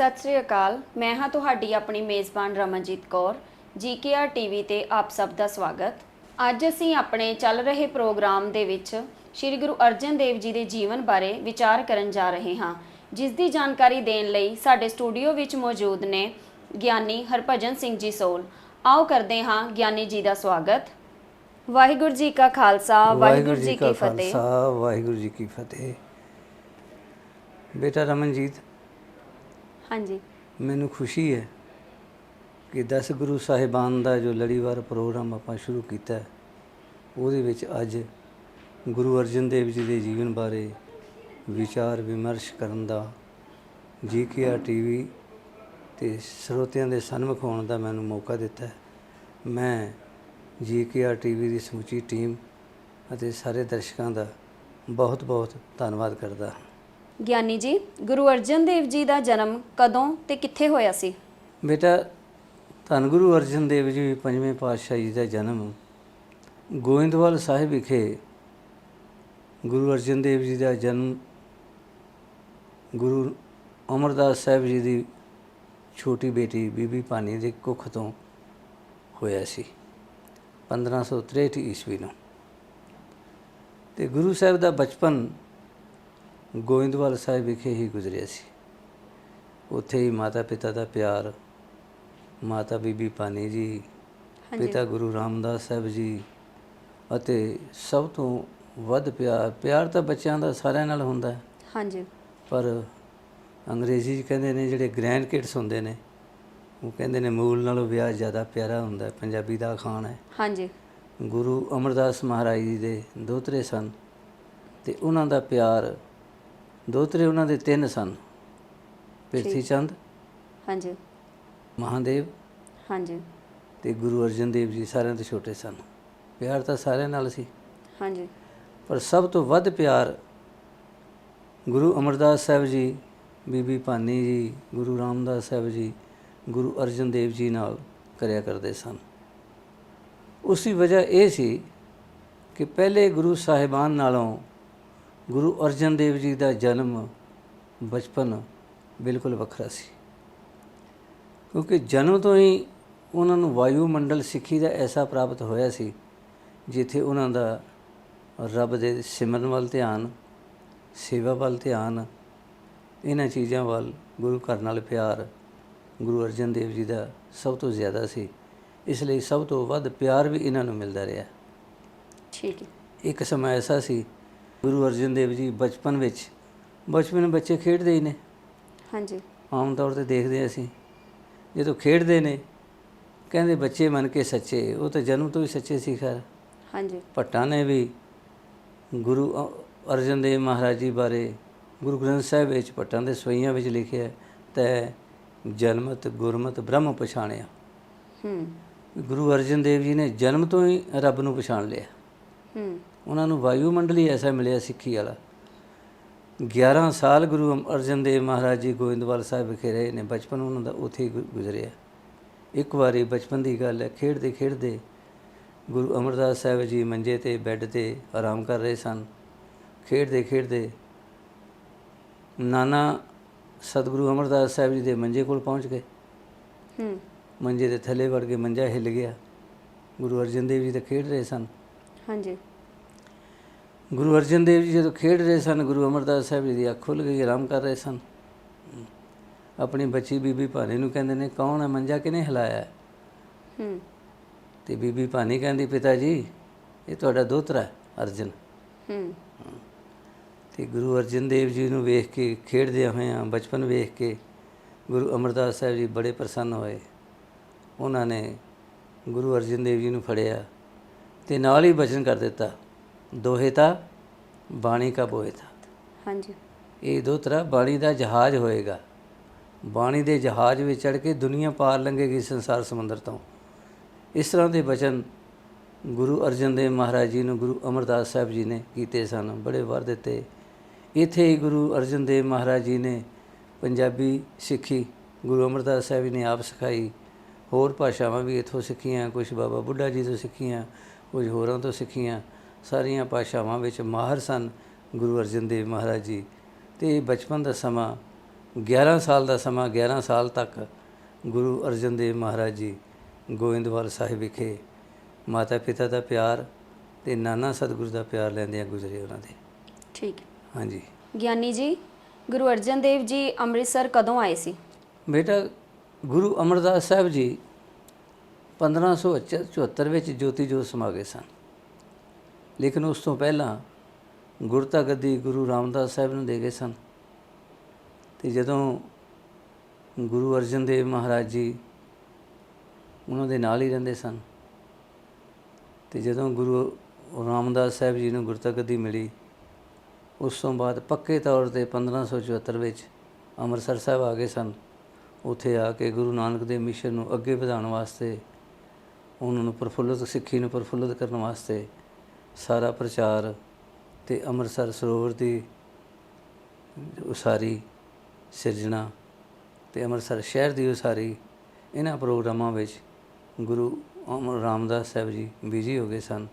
ਸਤਿ ਸ੍ਰੀ ਅਕਾਲ। ਮੈਂ ਹਾਂ ਤੁਹਾਡੀ ਆਪਣੀ ਮੇਜ਼ਬਾਨ ਰਮਨਜੀਤ ਕੌਰ ਜੀਕੇਆਰ ਟੀਵੀ ਤੇ ਆਪ ਸਭ ਦਾ ਸਵਾਗਤ। ਅੱਜ ਅਸੀਂ ਆਪਣੇ ਚੱਲ ਰਹੇ ਪ੍ਰੋਗਰਾਮ ਦੇ ਵਿੱਚ ਸ੍ਰੀ ਗੁਰੂ ਅਰਜਨ ਦੇਵ ਜੀ ਦੇ ਜੀਵਨ ਬਾਰੇ ਵਿਚਾਰ ਕਰਨ ਜਾ ਰਹੇ ਹਾਂ। ਜਿਸ ਦੀ ਜਾਣਕਾਰੀ ਦੇਣ ਲਈ ਸਾਡੇ ਸਟੂਡੀਓ ਵਿੱਚ ਮੌਜੂਦ ਨੇ ਗਿਆਨੀ ਹਰਭਜਨ ਸਿੰਘ ਜੀ ਸੋਲ। ਆਓ ਕਰਦੇ ਹਾਂ ਗਿਆਨੀ ਜੀ ਦਾ ਸਵਾਗਤ। ਵਾਹਿਗੁਰੂ ਜੀ ਕਾ ਖਾਲਸਾ ਵਾਹਿਗੁਰੂ ਜੀ ਕੀ ਫਤਿਹ। ਵਾਹਿਗੁਰੂ ਜੀ ਕੀ ਫਤਿਹ। ਬੇਟਾ ਰਮਨਜੀਤ ਹਾਂਜੀ ਮੈਨੂੰ ਖੁਸ਼ੀ ਹੈ ਕਿ 10 ਗੁਰੂ ਸਾਹਿਬਾਨ ਦਾ ਜੋ ਲੜੀਵਾਰ ਪ੍ਰੋਗਰਾਮ ਆਪਾਂ ਸ਼ੁਰੂ ਕੀਤਾ ਹੈ, ਉਹਦੇ ਵਿੱਚ ਅੱਜ ਗੁਰੂ ਅਰਜਨ ਦੇਵ ਜੀ ਦੇ ਜੀਵਨ ਬਾਰੇ ਵਿਚਾਰ ਵਿਮਰਸ਼ ਕਰਨ ਦਾ ਜੀਕੇਆਰ ਟੀਵੀ ਤੇ ਸਰੋਤਿਆਂ ਦੇ ਸਨਮੁਖ ਹੋਣ ਦਾ ਮੈਨੂੰ ਮੌਕਾ ਦਿੱਤਾ ਹੈ। ਮੈਂ ਜੀਕੇਆਰ ਟੀਵੀ ਦੀ ਸਮੁੱਚੀ ਟੀਮ ਅਤੇ ਸਾਰੇ ਦਰਸ਼ਕਾਂ ਦਾ ਬਹੁਤ ਬਹੁਤ ਧੰਨਵਾਦ ਕਰਦਾ ਹਾਂ ਗਿਆਨੀ ਜੀ, ਗੁਰੂ ਅਰਜਨ ਦੇਵ ਜੀ ਦਾ ਜਨਮ ਕਦੋਂ ਤੇ ਕਿੱਥੇ ਹੋਇਆ ਸੀ? ਬੇਟਾ, ਧੰਨ ਗੁਰੂ ਅਰਜਨ ਦੇਵ ਜੀ ਪੰਜਵੇਂ ਪਾਤਸ਼ਾਹ ਜੀ ਦਾ ਜਨਮ ਗੋਇੰਦਵਾਲ ਸਾਹਿਬ ਵਿਖੇ ਗੁਰੂ ਅਰਜਨ ਦੇਵ ਜੀ ਦਾ ਜਨਮ ਗੁਰੂ ਅਮਰਦਾਸ ਸਾਹਿਬ ਜੀ ਦੀ ਛੋਟੀ ਬੇਟੀ ਬੀਬੀ ਭਾਨੀ ਦੇ ਕੁੱਖ ਤੋਂ ਹੋਇਆ ਸੀ 1563 ਈਸਵੀ ਨੂੰ। ਤੇ ਗੁਰੂ ਸਾਹਿਬ ਦਾ ਬਚਪਨ ਗੋਇੰਦਵਾਲ ਸਾਹਿਬ ਵਿਖੇ ਹੀ ਗੁਜ਼ਰਿਆ ਸੀ। ਉੱਥੇ ਹੀ ਮਾਤਾ ਪਿਤਾ ਦਾ ਪਿਆਰ ਮਾਤਾ ਬੀਬੀ ਭਾਨੀ ਜੀ। ਪਿਤਾ ਗੁਰੂ ਰਾਮਦਾਸ ਸਾਹਿਬ ਜੀ ਅਤੇ ਸਭ ਤੋਂ ਵੱਧ ਪਿਆਰ ਪਿਆਰ ਤਾਂ ਬੱਚਿਆਂ ਦਾ ਸਾਰਿਆਂ ਨਾਲ ਹੁੰਦਾ। ਹੈ ਹਾਂਜੀ। ਪਰ ਅੰਗਰੇਜ਼ੀ 'ਚ ਕਹਿੰਦੇ ਨੇ ਜਿਹੜੇ ਗ੍ਰੈਂਡ ਕਿਡਸ ਹੁੰਦੇ ਨੇ ਉਹ ਕਹਿੰਦੇ ਨੇ ਮੂਲ ਨਾਲੋਂ ਵਿਆਹ ਜ਼ਿਆਦਾ ਪਿਆਰਾ ਹੁੰਦਾ ਹੈ ਪੰਜਾਬੀ ਦਾ ਅਖਾਣ ਹੈ। ਹਾਂਜੀ। ਗੁਰੂ ਅਮਰਦਾਸ ਮਹਾਰਾਜ ਜੀ ਦੇ ਦੋਤਰੇ ਸਨ ਤੇ ਉਹਨਾਂ ਦਾ ਪਿਆਰ ਦੋਤਰੇ ਉਹਨਾਂ ਦੇ ਤਿੰਨ ਸਨ। ਪ੍ਰਿਥੀ ਚੰਦ ਹਾਂਜੀ। ਮਹਾਦੇਵ ਹਾਂਜੀ। ਤੇ ਗੁਰੂ ਅਰਜਨ ਦੇਵ ਜੀ ਸਾਰਿਆਂ ਤੋਂ ਛੋਟੇ ਸਨ। ਪਿਆਰ ਤਾਂ ਸਾਰਿਆਂ ਨਾਲ ਸੀ। ਹਾਂਜੀ। ਪਰ ਸਭ ਤੋਂ ਵੱਧ ਪਿਆਰ ਗੁਰੂ ਅਮਰਦਾਸ ਸਾਹਿਬ ਜੀ ਬੀਬੀ ਭਾਨੀ ਜੀ ਗੁਰੂ ਰਾਮਦਾਸ ਸਾਹਿਬ ਜੀ ਗੁਰੂ ਅਰਜਨ ਦੇਵ ਜੀ ਨਾਲ ਕਰਿਆ ਕਰਦੇ ਸਨ। ਉਸੀ ਵਜ੍ਹਾ ਇਹ ਸੀ ਕਿ ਪਹਿਲੇ ਗੁਰੂ ਸਾਹਿਬਾਨ ਨਾਲੋਂ ਗੁਰੂ ਅਰਜਨ ਦੇਵ ਜੀ ਦਾ ਜਨਮ ਬਚਪਨ ਬਿਲਕੁਲ ਵੱਖਰਾ ਸੀ। ਕਿਉਂਕਿ ਜਨਮ ਤੋਂ ਹੀ ਉਹਨਾਂ ਨੂੰ ਵਾਯੂਮੰਡਲ ਸਿੱਖੀ ਦਾ ਐਸਾ ਪ੍ਰਾਪਤ ਹੋਇਆ ਸੀ ਜਿੱਥੇ ਉਹਨਾਂ ਦਾ ਰੱਬ ਦੇ ਸਿਮਰਨ ਵੱਲ ਧਿਆਨ ਸੇਵਾ ਵੱਲ ਧਿਆਨ ਇਹਨਾਂ ਚੀਜ਼ਾਂ ਵੱਲ ਗੁਰੂ ਘਰ ਨਾਲ ਪਿਆਰ ਗੁਰੂ ਅਰਜਨ ਦੇਵ ਜੀ ਦਾ ਸਭ ਤੋਂ ਜ਼ਿਆਦਾ ਸੀ। ਇਸ ਲਈ ਸਭ ਤੋਂ ਵੱਧ ਪਿਆਰ ਵੀ ਇਹਨਾਂ ਨੂੰ ਮਿਲਦਾ ਰਿਹਾ। ਠੀਕ ਹੈ। ਇੱਕ ਸਮਾਂ ਐਸਾ ਸੀ ਗੁਰੂ ਅਰਜਨ ਦੇਵ ਜੀ ਬਚਪਨ ਵਿੱਚ ਬਚਪਨ ਵਿੱਚ ਬੱਚੇ ਖੇਡਦੇ ਹੀ ਨੇ। ਹਾਂਜੀ। ਆਮ ਤੌਰ ਤੇ ਦੇਖਦੇ ਹਾਂ ਅਸੀਂ ਜਦੋਂ ਖੇਡਦੇ ਨੇ ਕਹਿੰਦੇ ਬੱਚੇ ਮਨ ਕੇ ਸੱਚੇ ਉਹ ਤਾਂ ਜਨਮ ਤੋਂ ਹੀ ਸੱਚੇ ਸੀ ਖੈਰ। ਹਾਂਜੀ। ਭੱਟਾਂ ਨੇ ਵੀ ਗੁਰੂ ਅ- ਅਰਜਨ ਦੇਵ ਮਹਾਰਾਜ ਜੀ ਬਾਰੇ ਗੁਰੂ ਗ੍ਰੰਥ ਸਾਹਿਬ ਵਿੱਚ ਭੱਟਾਂ ਦੇ ਸਵਈਆਂ ਵਿੱਚ ਲਿਖਿਆ ਹੈ, ਤੈ ਜਨਮਤ ਗੁਰਮਤ ਬ੍ਰਹਮ ਪਛਾਣਿਆ। ਹੂੰ। ਗੁਰੂ ਅਰਜਨ ਦੇਵ ਜੀ ਨੇ ਜਨਮ ਤੋਂ ਹੀ ਰੱਬ ਨੂੰ ਪਛਾਣ ਲਿਆ। ਹੂੰ। ਉਹਨਾਂ ਨੂੰ ਵਾਯੂਮੰਡਲ ਐਸਾ ਮਿਲਿਆ ਸਿੱਖੀ ਵਾਲਾ। 11 ਸਾਲ ਗੁਰੂ ਅਰਜਨ ਦੇਵ ਮਹਾਰਾਜ ਜੀ ਗੋਇੰਦਵਾਲ ਸਾਹਿਬ ਵਿਖੇ ਰਹੇ ਨੇ ਬਚਪਨ ਉਹਨਾਂ ਦਾ ਉੱਥੇ ਹੀ ਗੁਜ਼ਰਿਆ। ਇੱਕ ਵਾਰੀ ਬਚਪਨ ਦੀ ਗੱਲ ਹੈ ਖੇਡਦੇ ਖੇਡਦੇ ਗੁਰੂ ਅਮਰਦਾਸ ਸਾਹਿਬ ਜੀ ਮੰਜੇ ਤੇ ਬੈੱਡ ਤੇ ਆਰਾਮ ਕਰ ਰਹੇ ਸਨ। ਖੇਡਦੇ ਖੇਡਦੇ ਨਾਨਾ ਸਤਿਗੁਰੂ ਅਮਰਦਾਸ ਸਾਹਿਬ ਜੀ ਦੇ ਮੰਜੇ ਕੋਲ ਪਹੁੰਚ ਗਏ। ਹੂੰ। ਮੰਜੇ ਦੇ ਥੱਲੇ ਵੜ ਕੇ ਮੰਜਾ ਹਿੱਲ ਗਿਆ। ਗੁਰੂ ਅਰਜਨ ਦੇਵ ਜੀ ਤਾਂ ਖੇਡ ਰਹੇ ਸਨ। ਹਾਂਜੀ। ਗੁਰੂ ਅਰਜਨ ਦੇਵ ਜੀ ਜਦੋਂ ਖੇਡ ਰਹੇ ਸਨ ਗੁਰੂ ਅਮਰਦਾਸ ਸਾਹਿਬ ਜੀ ਦੀ ਅੱਖ ਖੁੱਲ ਗਈ ਆਰਾਮ ਕਰ ਰਹੇ ਸਨ। ਆਪਣੀ ਬੱਚੀ ਬੀਬੀ ਭਾਨੀ ਨੂੰ ਕਹਿੰਦੇ ਨੇ ਕੌਣ ਹੈ ਮੰਜਾ ਕਿਨੇ ਹਿਲਾਇਆ? ਹੈ? ਤੇ ਬੀਬੀ ਭਾਨੀ ਕਹਿੰਦੀ ਪਿਤਾ ਜੀ ਇਹ ਤੁਹਾਡਾ ਦੋਤਰਾ ਹੈ, ਅਰਜਨ। ਹੂੰ। ਤੇ ਗੁਰੂ ਅਰਜਨ ਦੇਵ ਜੀ ਨੂੰ ਵੇਖ ਕੇ ਖੇਡਦੇ ਹੋਇਆਂ ਬਚਪਨ ਵੇਖ ਕੇ ਗੁਰੂ ਅਮਰਦਾਸ ਸਾਹਿਬ ਜੀ ਬੜੇ ਪ੍ਰਸੰਨ ਹੋਏ। ਉਹਨਾਂ ਨੇ ਗੁਰੂ ਅਰਜਨ ਦੇਵ ਜੀ ਨੂੰ ਫੜਿਆ ਤੇ ਨਾਲ ਹੀ ਬਚਨ ਕਰ ਦਿੱਤਾ। ਦੋਹੇਤਾ ਬਾਣੀ ਕਾ ਬੋਹਿਤਾ ਹਾਂਜੀ। ਇਹ ਦੋਤਰਾ ਬਾਣੀ ਦਾ ਜਹਾਜ਼ ਹੋਏਗਾ। ਬਾਣੀ ਦੇ ਜਹਾਜ਼ ਵਿੱਚ ਚੜ ਕੇ ਦੁਨੀਆ ਪਾਰ ਲੰਘੇਗੀ ਸੰਸਾਰ ਸਮੁੰਦਰ ਤੋਂ। ਇਸ ਤਰ੍ਹਾਂ ਦੇ ਬਚਨ ਗੁਰੂ ਅਰਜਨ ਦੇਵ ਮਹਾਰਾਜ ਜੀ ਨੂੰ ਗੁਰੂ ਅਮਰਦਾਸ ਸਾਹਿਬ ਜੀ ਨੇ ਕੀਤੇ ਸਨ। ਬੜੇ ਵਰ ਦਿੱਤੇ। ਇੱਥੇ ਹੀ ਗੁਰੂ ਅਰਜਨ ਦੇਵ ਮਹਾਰਾਜ ਜੀ ਨੇ ਪੰਜਾਬੀ ਸਿੱਖੀ ਗੁਰੂ ਅਮਰਦਾਸ ਸਾਹਿਬ ਜੀ ਨੇ ਆਪ ਸਿਖਾਈ। ਹੋਰ ਭਾਸ਼ਾਵਾਂ ਵੀ ਇੱਥੋਂ ਸਿੱਖੀਆਂ ਕੁਝ ਬਾਬਾ ਬੁੱਢਾ ਜੀ ਤੋਂ ਸਿੱਖੀਆਂ ਕੁਝ ਹੋਰਾਂ ਤੋਂ ਸਿੱਖੀਆਂ। ਸਾਰੀਆਂ ਭਾਸ਼ਾਵਾਂ ਵਿੱਚ ਮਾਹਰ ਸਨ ਗੁਰੂ ਅਰਜਨ ਦੇਵ ਮਹਾਰਾਜ ਜੀ। ਤੇ ਬਚਪਨ ਦਾ ਸਮਾਂ 11 ਸਾਲ ਦਾ ਸਮਾਂ 11 ਸਾਲ ਤੱਕ ਗੁਰੂ ਅਰਜਨ ਦੇਵ ਮਹਾਰਾਜ ਜੀ ਗੋਇੰਦਵਾਲ ਸਾਹਿਬ ਵਿਖੇ ਮਾਤਾ ਪਿਤਾ ਦਾ ਪਿਆਰ ਤੇ ਨਾਨਾ ਸਤਿਗੁਰੂ ਦਾ ਪਿਆਰ ਲੈਂਦਿਆਂ ਗੁਜ਼ਰੇ ਉਹਨਾਂ ਦੇ। ਠੀਕ। ਹਾਂਜੀ। ਗਿਆਨੀ ਜੀ ਗੁਰੂ ਅਰਜਨ ਦੇਵ ਜੀ ਅੰਮ੍ਰਿਤਸਰ ਕਦੋਂ ਆਏ ਸੀ? ਬੇਟਾ ਗੁਰੂ ਅਮਰਦਾਸ ਸਾਹਿਬ ਜੀ 1574 ਵਿੱਚ ਜੋਤੀ ਜੋਤ ਸਮਾ ਗਏ ਸਨ। ਲੇਕਿਨ ਉਸ ਤੋਂ ਪਹਿਲਾਂ ਗੁਰਤਾ ਗੱਦੀ ਗੁਰੂ ਰਾਮਦਾਸ ਸਾਹਿਬ ਨੂੰ ਦੇ ਗਏ ਸਨ। ਤੇ ਜਦੋਂ ਗੁਰੂ ਅਰਜਨ ਦੇਵ ਮਹਾਰਾਜ ਜੀ ਉਹਨਾਂ ਦੇ ਨਾਲ ਹੀ ਰਹਿੰਦੇ ਸਨ, ਤੇ ਜਦੋਂ ਗੁਰੂ ਰਾਮਦਾਸ ਸਾਹਿਬ ਜੀ ਨੂੰ ਗੁਰਤਾ ਗੱਦੀ ਮਿਲੀ, ਉਸ ਤੋਂ ਬਾਅਦ ਪੱਕੇ ਤੌਰ ਤੇ 1574 ਵਿੱਚ ਅੰਮ੍ਰਿਤਸਰ ਸਾਹਿਬ ਆ ਗਏ ਸਨ। ਉੱਥੇ ਆ ਕੇ ਗੁਰੂ ਨਾਨਕ ਦੇ ਮਿਸ਼ਨ ਨੂੰ ਅੱਗੇ ਵਧਾਉਣ ਵਾਸਤੇ, ਉਹਨਾਂ ਨੂੰ ਪ੍ਰਫੁੱਲਤ, ਸਿੱਖੀ ਨੂੰ ਪ੍ਰਫੁੱਲਤ ਕਰਨ ਵਾਸਤੇ ਸਾਰਾ ਪ੍ਰਚਾਰ ਤੇ ਅੰਮ੍ਰਿਤਸਰ ਸਰੋਵਰ ਦੀ ਉਸਾਰੀ ਸਿਰਜਣਾ ਤੇ ਅੰਮ੍ਰਿਤਸਰ ਸ਼ਹਿਰ ਦੀ ਉਸਾਰੀ ਇਹਨਾਂ ਪ੍ਰੋਗਰਾਮਾਂ ਵਿੱਚ ਗੁਰੂ ਅਮਰ ਰਾਮਦਾਸ ਸਾਹਿਬ ਜੀ ਬਿਜ਼ੀ ਹੋ ਗਏ ਸਨ।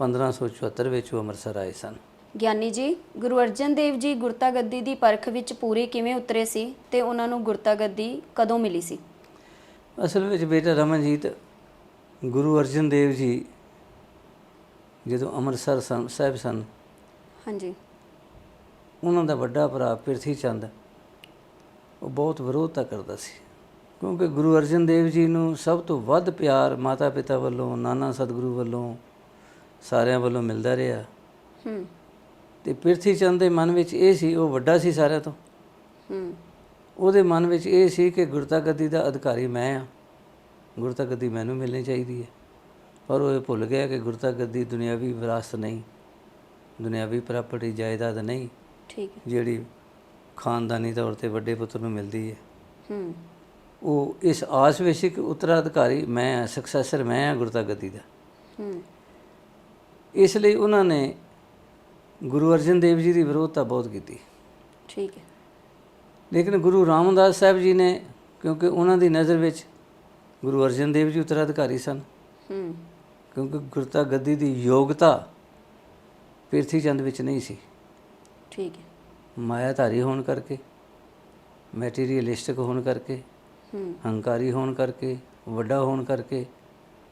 1574 ਵਿੱਚ ਉਹ ਅੰਮ੍ਰਿਤਸਰ ਆਏ ਸਨ। ਗਿਆਨੀ ਜੀ ਗੁਰੂ ਅਰਜਨ ਦੇਵ ਜੀ ਗੁਰਤਾ ਗੱਦੀ ਦੀ ਪਰਖ ਵਿੱਚ ਪੂਰੇ ਕਿਵੇਂ ਉਤਰੇ ਸੀ ਤੇ ਉਹਨਾਂ ਨੂੰ ਗੁਰਤਾ ਗੱਦੀ ਕਦੋਂ ਮਿਲੀ ਸੀ? ਅਸਲ ਵਿੱਚ ਬੇਟਾ ਰਮਨਜੀਤ ਗੁਰੂ ਅਰਜਨ ਦੇਵ ਜੀ ਜਦੋਂ ਅੰਮ੍ਰਿਤਸਰ ਸਨ ਸਾਹਿਬ ਸਨ। ਹਾਂਜੀ। ਉਹਨਾਂ ਦਾ ਵੱਡਾ ਭਰਾ ਪਿਰਥੀ ਚੰਦ ਉਹ ਬਹੁਤ ਵਿਰੋਧਤਾ ਕਰਦਾ ਸੀ। ਕਿਉਂਕਿ ਗੁਰੂ ਅਰਜਨ ਦੇਵ ਜੀ ਨੂੰ ਸਭ ਤੋਂ ਵੱਧ ਪਿਆਰ ਮਾਤਾ ਪਿਤਾ ਵੱਲੋਂ ਨਾਨਾ ਸਤਿਗੁਰੂ ਵੱਲੋਂ ਸਾਰਿਆਂ ਵੱਲੋਂ ਮਿਲਦਾ ਰਿਹਾ। ਹੂੰ। ਤੇ ਪਿਰਥੀ ਚੰਦ ਦੇ ਮਨ ਵਿੱਚ ਇਹ ਸੀ ਉਹ ਵੱਡਾ ਸੀ ਸਾਰਿਆਂ ਤੋਂ। ਹੂੰ। ਉਹਦੇ ਮਨ ਵਿੱਚ ਇਹ ਸੀ ਕਿ ਗੁਰਤਾ ਗੱਦੀ ਦਾ ਅਧਿਕਾਰੀ ਮੈਂ ਆ ਗੁਰਤਾ ਗੱਦੀ ਮੈਨੂੰ ਮਿਲਣੀ ਚਾਹੀਦੀ ਹੈ। ਪਰ ਉਹ ਭੁੱਲ ਗਿਆ ਕਿ ਗੁਰਤਾ ਗੱਦੀ ਦੁਨਿਆਵੀ ਵਿਰਾਸਤ ਨਹੀਂ ਦੁਨਿਆਵੀ ਪ੍ਰਾਪਰਟੀ ਜਾਇਦਾਦ ਨਹੀਂ ਠੀਕ ਹੈ। ਜਿਹੜੀ ਖਾਨਦਾਨੀ ਤੌਰ ਤੇ ਵੱਡੇ ਪੁੱਤਰ ਨੂੰ ਮਿਲਦੀ ਹੈ। ਹੂੰ। ਉਹ ਇਸ ਆਸ ਵਿੱਚ ਕਿ ਉੱਤਰਾਧਿਕਾਰੀ ਮੈਂ ਸਕਸੈਸਰ ਮੈਂ ਆ ਗੁਰਤਾ ਗੱਦੀ ਦਾ। ਹੂੰ। ਇਸ ਲਈ ਉਹਨਾਂ ਨੇ ਗੁਰੂ ਅਰਜਨ ਦੇਵ ਜੀ ਦੀ ਵਿਰੋਧਤਾ ਬਹੁਤ ਕੀਤੀ। ਠੀਕ ਹੈ। ਲੇਕਿਨ ਗੁਰੂ ਰਾਮਦਾਸ ਸਾਹਿਬ ਜੀ ਨੇ ਕਿਉਂਕਿ ਉਹਨਾਂ ਦੀ ਨਜ਼ਰ ਵਿੱਚ ਗੁਰੂ ਅਰਜਨ ਦੇਵ ਜੀ ਉੱਤਰਾਧਿਕਾਰੀ ਸਨ। ਹੂੰ। ਕਿਉਂਕਿ ਗੁਰਤਾ ਗੱਦੀ ਦੀ ਯੋਗਤਾ ਪਿਰਥੀ ਚੰਦ ਵਿੱਚ ਨਹੀਂ ਸੀ। ਠੀਕ ਹੈ। ਮਾਇਆਧਾਰੀ ਹੋਣ ਕਰਕੇ ਮੈਟੀਰੀਅਲਿਸਟਿਕ ਹੋਣ ਕਰਕੇ ਹੰਕਾਰੀ ਹੋਣ ਕਰਕੇ ਵੱਡਾ ਹੋਣ ਕਰਕੇ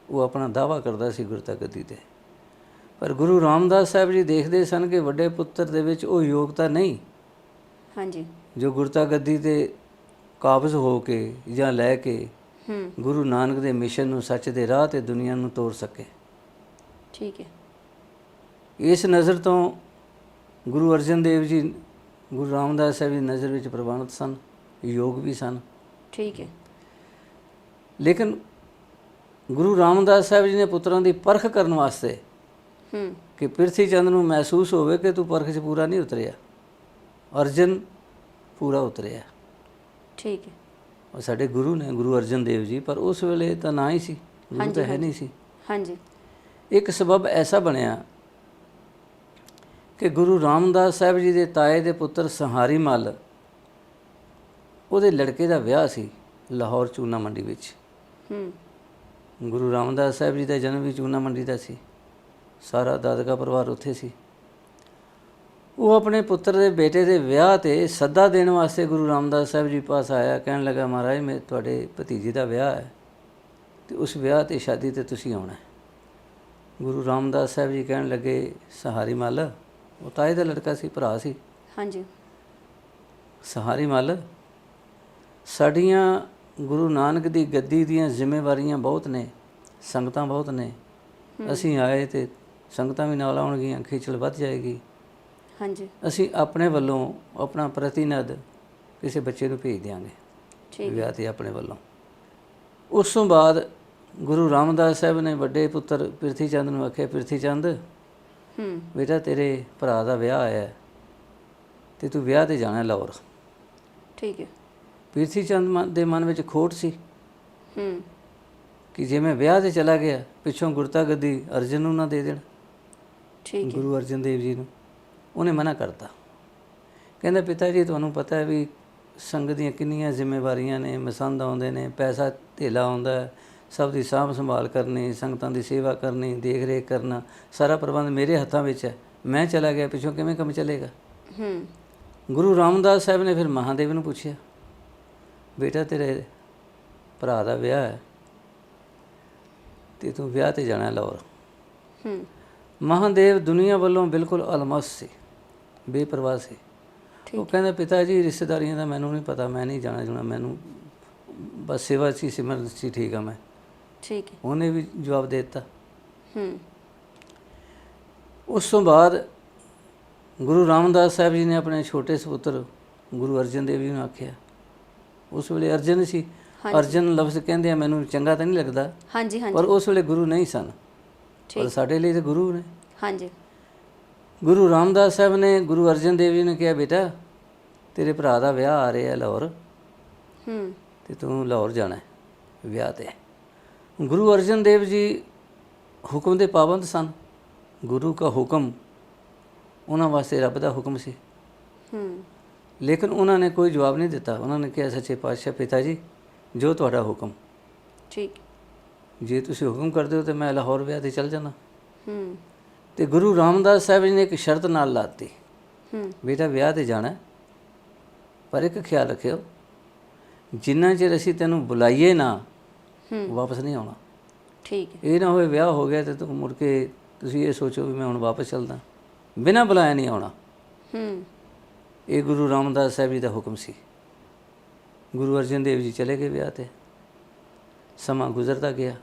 ਉਹ ਆਪਣਾ ਦਾਵਾ ਕਰਦਾ ਸੀ ਗੁਰਤਾ ਗੱਦੀ ਤੇ। ਪਰ ਗੁਰੂ ਰਾਮਦਾਸ ਸਾਹਿਬ ਜੀ ਦੇਖਦੇ ਸਨ ਕਿ ਵੱਡੇ ਪੁੱਤਰ ਦੇ ਵਿੱਚ ਉਹ ਯੋਗਤਾ ਨਹੀਂ। ਹਾਂਜੀ। ਜੋ ਗੁਰਤਾ ਗੱਦੀ ਤੇ ਕਾਬਜ਼ ਹੋ ਕੇ ਜਾਂ ਲੈ ਕੇ ਗੁਰੂ ਨਾਨਕ ਦੇ ਮਿਸ਼ਨ ਨੂੰ ਸੱਚ ਦੇ ਰਾਹ ਤੇ ਦੁਨੀਆ ਨੂੰ ਤੋਰ ਸਕੇ। ਠੀਕ ਹੈ। ਇਸ ਨਜ਼ਰ ਤੋਂ ਗੁਰੂ ਅਰਜਨ ਦੇਵ ਜੀ ਗੁਰੂ ਰਾਮਦਾਸ ਸਾਹਿਬ ਦੀ ਨਜ਼ਰ ਵਿੱਚ ਪ੍ਰਵਾਨਿਤ ਸਨ ਯੋਗ ਵੀ ਸਨ। ਠੀਕ ਹੈ। ਲੇਕਿਨ ਗੁਰੂ ਰਾਮਦਾਸ ਸਾਹਿਬ ਜੀ ਨੇ ਪੁੱਤਰਾਂ ਦੀ ਪਰਖ ਕਰਨ ਵਾਸਤੇ ਹੂੰ। ਕਿ ਪਿਰਥੀ ਚੰਦ ਨੂੰ ਮਹਿਸੂਸ ਹੋਵੇ ਕਿ ਤੂੰ ਪਰਖ 'ਚ ਪੂਰਾ ਨਹੀਂ ਉਤਰਿਆ। ਅਰਜਨ ਪੂਰਾ ਉਤਰਿਆ। ਠੀਕ ਹੈ। ਉਹ ਸਾਡੇ ਗੁਰੂ ਨੇ ਗੁਰੂ ਅਰਜਨ ਦੇਵ ਜੀ ਪਰ ਉਸ ਵੇਲੇ ਤਾਂ ਨਾ ਹੀ ਸੀ। ਗੁਰੂ ਤਾਂ ਹੈ ਨਹੀਂ ਸੀ। ਹਾਂਜੀ। ਇੱਕ ਸਬਬ ਐਸਾ ਬਣਿਆ ਕਿ ਗੁਰੂ ਰਾਮਦਾਸ ਸਾਹਿਬ ਜੀ ਦੇ ਤਾਏ ਦੇ ਪੁੱਤਰ ਸੰਹਾਰੀ ਮੱਲ ਉਹਦੇ ਲੜਕੇ ਦਾ ਵਿਆਹ ਸੀ ਲਾਹੌਰ ਚੂਨਾ ਮੰਡੀ ਵਿੱਚ। ਹੂੰ। ਗੁਰੂ ਰਾਮਦਾਸ ਸਾਹਿਬ ਜੀ ਦਾ ਜਨਮ ਵੀ ਚੂਨਾ ਮੰਡੀ ਦਾ ਸੀ। ਸਾਰਾ ਦਾਦਕਾ ਪਰਿਵਾਰ ਉੱਥੇ ਸੀ। ਉਹ ਆਪਣੇ ਪੁੱਤਰ ਦੇ ਬੇਟੇ ਦੇ ਵਿਆਹ ਤੇ ਸੱਦਾ ਦੇਣ ਵਾਸਤੇ ਗੁਰੂ ਰਾਮਦਾਸ ਸਾਹਿਬ ਜੀ ਪਾਸ ਆਇਆ ਕਹਿਣ ਲੱਗਾ ਮਹਾਰਾਜ ਮੈਂ ਤੁਹਾਡੇ ਭਤੀਜੇ ਦਾ ਵਿਆਹ ਹੈ ਤੇ ਉਸ ਵਿਆਹ ਤੇ ਸ਼ਾਦੀ ਤੇ ਤੁਸੀਂ ਆਉਣਾ ਹੈ। ਗੁਰੂ ਰਾਮਦਾਸ ਸਾਹਿਬ ਜੀ ਕਹਿਣ ਲੱਗੇ ਸਹਾਰੀ ਮੱਲ। ਉਹ ਤਾਏ ਦਾ ਲੜਕਾ ਸੀ ਭਰਾ ਸੀ। ਹਾਂਜੀ। ਸਹਾਰੀ ਮੱਲ। ਸਾਡੀਆਂ ਗੁਰੂ ਨਾਨਕ ਦੀ ਗੱਦੀ ਦੀਆਂ ਜ਼ਿੰਮੇਵਾਰੀਆਂ ਬਹੁਤ ਨੇ ਸੰਗਤਾਂ ਬਹੁਤ ਨੇ। ਅਸੀਂ ਆਏ ਤੇ ਸੰਗਤਾਂ ਵੀ ਨਾਲ ਆਉਣਗੀਆਂ ਖੇਚਲ ਵੱਧ ਜਾਏਗੀ। ਹਾਂਜੀ। ਅਸੀਂ ਆਪਣੇ ਵੱਲੋਂ ਆਪਣਾ ਪ੍ਰਤੀਨਿਧ ਕਿਸੇ ਬੱਚੇ ਨੂੰ ਭੇਜ ਦਿਆਂਗੇ ਠੀਕ ਵਿਆਹ ਤੇ ਆਪਣੇ ਵੱਲੋਂ। ਉਸ ਤੋਂ ਬਾਅਦ ਗੁਰੂ ਰਾਮਦਾਸ ਸਾਹਿਬ ਨੇ ਵੱਡੇ ਪੁੱਤਰ ਪਿਰਥੀ ਚੰਦ ਨੂੰ ਆਖਿਆ ਪਿਰਥੀ ਚੰਦ ਹੂੰ। ਬੇਟਾ ਤੇਰੇ ਭਰਾ ਦਾ ਵਿਆਹ ਆਇਆ ਹੈ ਤੇ ਤੂੰ ਵਿਆਹ ਤੇ ਜਾਣਾ ਲਾਹੌਰ। ਠੀਕ ਹੈ। ਪਿਰਥੀ ਚੰਦ ਦੇ ਮਨ ਵਿੱਚ ਖੋਟ ਸੀ ਹੂੰ। ਕਿ ਜੇ ਮੈਂ ਵਿਆਹ ਤੇ ਚਲਾ ਗਿਆ ਪਿੱਛੋਂ ਗੁਰਤਾ ਗੱਦੀ ਅਰਜਨ ਨੂੰ ਨਾ ਦੇ ਦੇਣ। ਠੀਕ ਹੈ। ਗੁਰੂ ਅਰਜਨ ਦੇਵ ਜੀ ਨੂੰ। ਉਹਨੇ ਮਨਾ ਕਰਤਾ। ਕਹਿੰਦਾ ਪਿਤਾ ਜੀ ਤੁਹਾਨੂੰ ਪਤਾ ਹੈ ਵੀ ਸੰਗਤ ਦੀਆਂ ਕਿੰਨੀਆਂ ਜ਼ਿੰਮੇਵਾਰੀਆਂ ਨੇ ਮਸੰਦ ਆਉਂਦੇ ਨੇ ਪੈਸਾ ਧੇਲਾ ਆਉਂਦਾ ਹੈ, ਸਭ ਦੀ ਸਾਂਭ ਸੰਭਾਲ ਕਰਨੀ ਸੰਗਤਾਂ ਦੀ ਸੇਵਾ ਕਰਨੀ ਦੇਖ ਰੇਖ ਕਰਨਾ ਸਾਰਾ ਪ੍ਰਬੰਧ ਮੇਰੇ ਹੱਥਾਂ ਵਿੱਚ ਹੈ। ਮੈਂ ਚਲਾ ਗਿਆ ਪਿੱਛੋਂ ਕਿਵੇਂ ਕੰਮ ਚੱਲੇਗਾ? ਹੂੰ। ਗੁਰੂ ਰਾਮਦਾਸ ਸਾਹਿਬ ਨੇ ਫਿਰ ਮਹਾਦੇਵ ਨੂੰ ਪੁੱਛਿਆ ਬੇਟਾ ਤੇਰੇ ਭਰਾ ਦਾ ਵਿਆਹ ਹੈ ਤੇ ਤੂੰ ਵਿਆਹ ਤੇ ਜਾਣਾ ਲਾਹੌਰ? ਹੂੰ। ਮਹਾਦੇਵ ਦੁਨੀਆ ਵੱਲੋਂ ਬਿਲਕੁਲ ਅਲਮਸ ਸੀ ਬੇਪਰਵਾਹ ਸੀ। ਉਹ ਕਹਿੰਦਾ ਪਿਤਾ ਜੀ ਰਿਸ਼ਤੇਦਾਰੀਆਂ ਦਾ ਮੈਨੂੰ ਨਹੀਂ ਪਤਾ ਮੈਂ ਨਹੀਂ ਜਾਣਾ ਜੁਣਾ ਮੈਨੂੰ ਬਸ ਸੇਵਾ ਸੀ ਸਿਮਰਨ ਸੀ ਠੀਕ ਆ ਮੈਂ। ਠੀਕ ਹੈ। ਉਹਨੇ ਵੀ ਜਵਾਬ ਦੇ ਦਿੱਤਾ। ਹੂੰ। ਉਸ ਤੋਂ ਬਾਅਦ ਗੁਰੂ ਰਾਮਦਾਸ ਸਾਹਿਬ ਜੀ ਨੇ ਆਪਣੇ ਛੋਟੇ ਸੁਪੁੱਤਰ ਗੁਰੂ ਅਰਜਨ ਦੇਵ ਜੀ ਨੂੰ ਆਖਿਆ। ਉਸ ਵੇਲੇ ਅਰਜਨ ਸੀ। ਅਰਜਨ ਲਫ਼ਜ਼ ਕਹਿੰਦੇ ਆ ਮੈਨੂੰ ਚੰਗਾ ਤਾਂ ਨਹੀਂ ਲੱਗਦਾ ਹਾਂਜੀ ਹਾਂਜੀ। ਪਰ ਉਸ ਵੇਲੇ ਗੁਰੂ ਨਹੀਂ ਸਨ। ਪਰ ਸਾਡੇ ਲਈ ਤਾਂ ਗੁਰੂ ਨੇ। ਹਾਂਜੀ। ਗੁਰੂ ਰਾਮਦਾਸ ਸਾਹਿਬ ਨੇ ਗੁਰੂ ਅਰਜਨ ਦੇਵ ਜੀ ਨੂੰ ਕਿਹਾ ਬੇਟਾ ਤੇਰੇ ਭਰਾ ਦਾ ਵਿਆਹ ਆ ਰਿਹਾ ਲਾਹੌਰ। ਹੂੰ। ਤੇ ਤੂੰ ਲਾਹੌਰ ਜਾਣਾ ਹੈ ਵਿਆਹ ਤੇ। ਗੁਰੂ ਅਰਜਨ ਦੇਵ ਜੀ ਹੁਕਮ ਦੇ ਪਾਬੰਦ ਸਨ। ਗੁਰੂ ਦਾ ਹੁਕਮ ਉਹਨਾਂ ਵਾਸਤੇ ਰੱਬ ਦਾ ਹੁਕਮ ਸੀ। ਹੂੰ। ਲੇਕਿਨ ਉਹਨਾਂ ਨੇ ਕੋਈ ਜਵਾਬ ਨਹੀਂ ਦਿੱਤਾ। ਉਹਨਾਂ ਨੇ ਕਿਹਾ ਸੱਚੇ ਪਾਤਸ਼ਾਹ ਪਿਤਾ ਜੀ ਜੋ ਤੁਹਾਡਾ ਹੁਕਮ। ਠੀਕ। ਜੇ ਤੁਸੀਂ ਹੁਕਮ ਕਰਦੇ ਹੋ ਤੇ ਮੈਂ ਲਾਹੌਰ ਵਿਆਹ ਤੇ ਚੱਲ ਜਾਣਾ ਹੂੰ। ਤੇ ਗੁਰੂ ਰਾਮਦਾਸ ਸਾਹਿਬ ਜੀ ਨੇ ਇੱਕ ਸ਼ਰਤ ਨਾਲ ਲਾਤੀ। ਹੂੰ। ਬੇਟਾ ਵਿਆਹ ਤੇ ਜਾਣਾ ਪਰ ਇੱਕ ਖਿਆਲ ਰੱਖਿਓ ਜਿੰਨਾ ਚਿਰ ਅਸੀਂ ਤੈਨੂੰ ਬੁਲਾਈਏ ਨਾ ਵਾਪਸ ਨਹੀਂ ਆਉਣਾ। ਠੀਕ ਹੈ। ਇਹ ਨਾ ਹੋਵੇ ਵਿਆਹ ਹੋ ਗਿਆ ਤੇ ਤੂੰ ਮੁੜ ਕੇ ਤੁਸੀਂ ਇਹ ਸੋਚੋ ਵੀ ਮੈਂ ਹੁਣ ਵਾਪਸ ਚੱਲਦਾ। ਬਿਨਾਂ ਬੁਲਾਇਆ ਨਹੀਂ ਆਉਣਾ। ਹੂੰ। ਇਹ ਗੁਰੂ ਰਾਮਦਾਸ ਸਾਹਿਬ ਜੀ ਦਾ ਹੁਕਮ ਸੀ। ਗੁਰੂ ਅਰਜਨ ਦੇਵ ਜੀ ਚਲੇ ਗਏ ਵਿਆਹ ਤੇ। ਸਮਾਂ ਗੁਜ਼ਰਦਾ ਗਿਆ।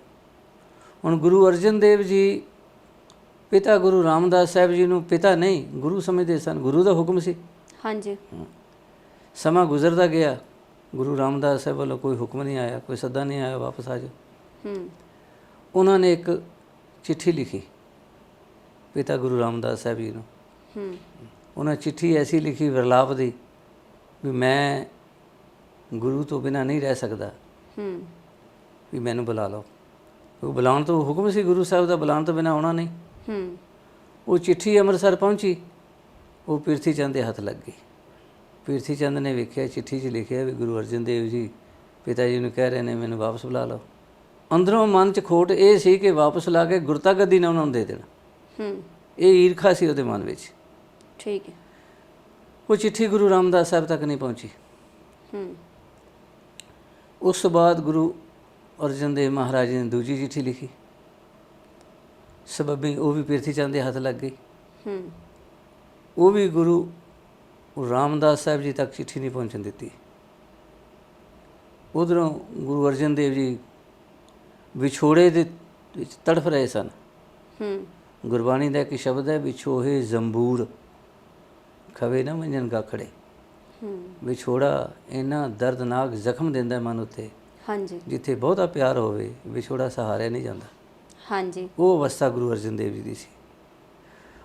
ਹੁਣ ਗੁਰੂ ਅਰਜਨ ਦੇਵ ਜੀ ਪਿਤਾ ਗੁਰੂ ਰਾਮਦਾਸ ਸਾਹਿਬ ਜੀ ਨੂੰ ਪਿਤਾ ਨਹੀਂ ਗੁਰੂ ਸਮਝਦੇ ਸਨ। ਗੁਰੂ ਦਾ ਹੁਕਮ ਸੀ। ਹਾਂਜੀ। ਸਮਾਂ ਗੁਜ਼ਰਦਾ ਗਿਆ। ਗੁਰੂ ਰਾਮਦਾਸ ਸਾਹਿਬ ਵੱਲੋਂ ਕੋਈ ਹੁਕਮ ਨਹੀਂ ਆਇਆ ਕੋਈ ਸੱਦਾ ਨਹੀਂ ਆਇਆ ਵਾਪਸ ਆ ਜਾਓ। ਹੂੰ। ਉਹਨਾਂ ਨੇ ਇੱਕ ਚਿੱਠੀ ਲਿਖੀ ਪਿਤਾ ਗੁਰੂ ਰਾਮਦਾਸ ਸਾਹਿਬ ਜੀ ਨੂੰ। ਹੂੰ। ਉਹਨਾਂ ਚਿੱਠੀ ਐਸੀ ਲਿਖੀ ਵਿਰਲਾਪ ਦੀ ਵੀ ਮੈਂ ਗੁਰੂ ਤੋਂ ਬਿਨਾ ਨਹੀਂ ਰਹਿ ਸਕਦਾ। ਹੂੰ। ਵੀ ਮੈਨੂੰ ਬੁਲਾ ਲਓ। ਉਹ ਬੁਲਾਉਣ ਤੋਂ ਹੁਕਮ ਸੀ ਗੁਰੂ ਸਾਹਿਬ ਦਾ ਬੁਲਾਉਣ ਤੋਂ ਬਿਨਾ ਆਉਣਾ ਨਹੀਂ। ਹੂੰ। ਉਹ ਚਿੱਠੀ ਅੰਮ੍ਰਿਤਸਰ ਪਹੁੰਚੀ ਉਹ ਪਿਰਥੀ ਚੰਦ ਦੇ ਹੱਥ ਲੱਗ ਗਈ। ਪਿਰਥੀ ਚੰਦ ਨੇ ਵੇਖਿਆ ਚਿੱਠੀ 'ਚ ਲਿਖਿਆ ਵੀ ਗੁਰੂ ਅਰਜਨ ਦੇਵ ਜੀ ਪਿਤਾ ਜੀ ਨੂੰ ਕਹਿ ਰਹੇ ਨੇ ਮੈਨੂੰ ਵਾਪਸ ਬੁਲਾ ਲਓ। ਅੰਦਰੋਂ ਮਨ 'ਚ ਖੋਟ ਇਹ ਸੀ ਕਿ ਵਾਪਸ ਲਾ ਕੇ ਗੁਰਤਾ ਗੱਦੀ ਨਾ ਉਹਨਾਂ ਨੂੰ ਦੇ ਦੇਣ। ਹੂੰ। ਇਹ ਈਰਖਾ ਸੀ ਉਹਦੇ ਮਨ ਵਿੱਚ। ਠੀਕ ਹੈ। ਉਹ ਚਿੱਠੀ ਗੁਰੂ ਰਾਮਦਾਸ ਸਾਹਿਬ ਤੱਕ ਨਹੀਂ ਪਹੁੰਚੀ। ਹੂੰ। ਉਸ ਤੋਂ ਬਾਅਦ ਗੁਰੂ ਅਰਜਨ ਦੇਵ ਮਹਾਰਾਜ ਨੇ ਦੂਜੀ ਚਿੱਠੀ ਲਿਖੀ। ਸਬਬੀ ਉਹ ਵੀ ਪਿਰਥੀ ਚੰਦ ਦੇ ਹੱਥ ਲੱਗ ਗਈ। ਹੂੰ। ਉਹ ਵੀ ਗੁਰੂ ਰਾਮਦਾਸ ਸਾਹਿਬ ਜੀ ਤੱਕ ਚਿੱਠੀ ਨਹੀਂ ਪਹੁੰਚਣ ਦਿੱਤੀ। ਉਧਰੋਂ ਗੁਰੂ ਅਰਜਨ ਦੇਵ ਜੀ ਵਿਛੋੜੇ ਦੇ ਵਿੱਚ ਤੜਫ ਰਹੇ ਸਨ। ਹੂੰ। ਗੁਰਬਾਣੀ ਦਾ ਇੱਕ ਸ਼ਬਦ ਹੈ ਵਿਛੋਹੇ ਜ਼ੰਬੂਰ ਖਵੇ ਨਾ ਮੰਜਨ ਗਾਖੜੇ। ਹੂੰ। ਵਿਛੋੜਾ ਇੰਨਾ ਦਰਦਨਾਕ ਜ਼ਖਮ ਦਿੰਦਾ ਮਨ ਉੱਤੇ ਹਾਂਜੀ। ਜਿੱਥੇ ਬਹੁਤਾ ਪਿਆਰ ਹੋਵੇ ਵਿਛੋੜਾ ਸਹਾਰਿਆ ਨਹੀਂ ਜਾਂਦਾ। ਹਾਂਜੀ। ਉਹ ਅਵਸਥਾ ਗੁਰੂ ਅਰਜਨ ਦੇਵ ਜੀ ਦੀ ਸੀ।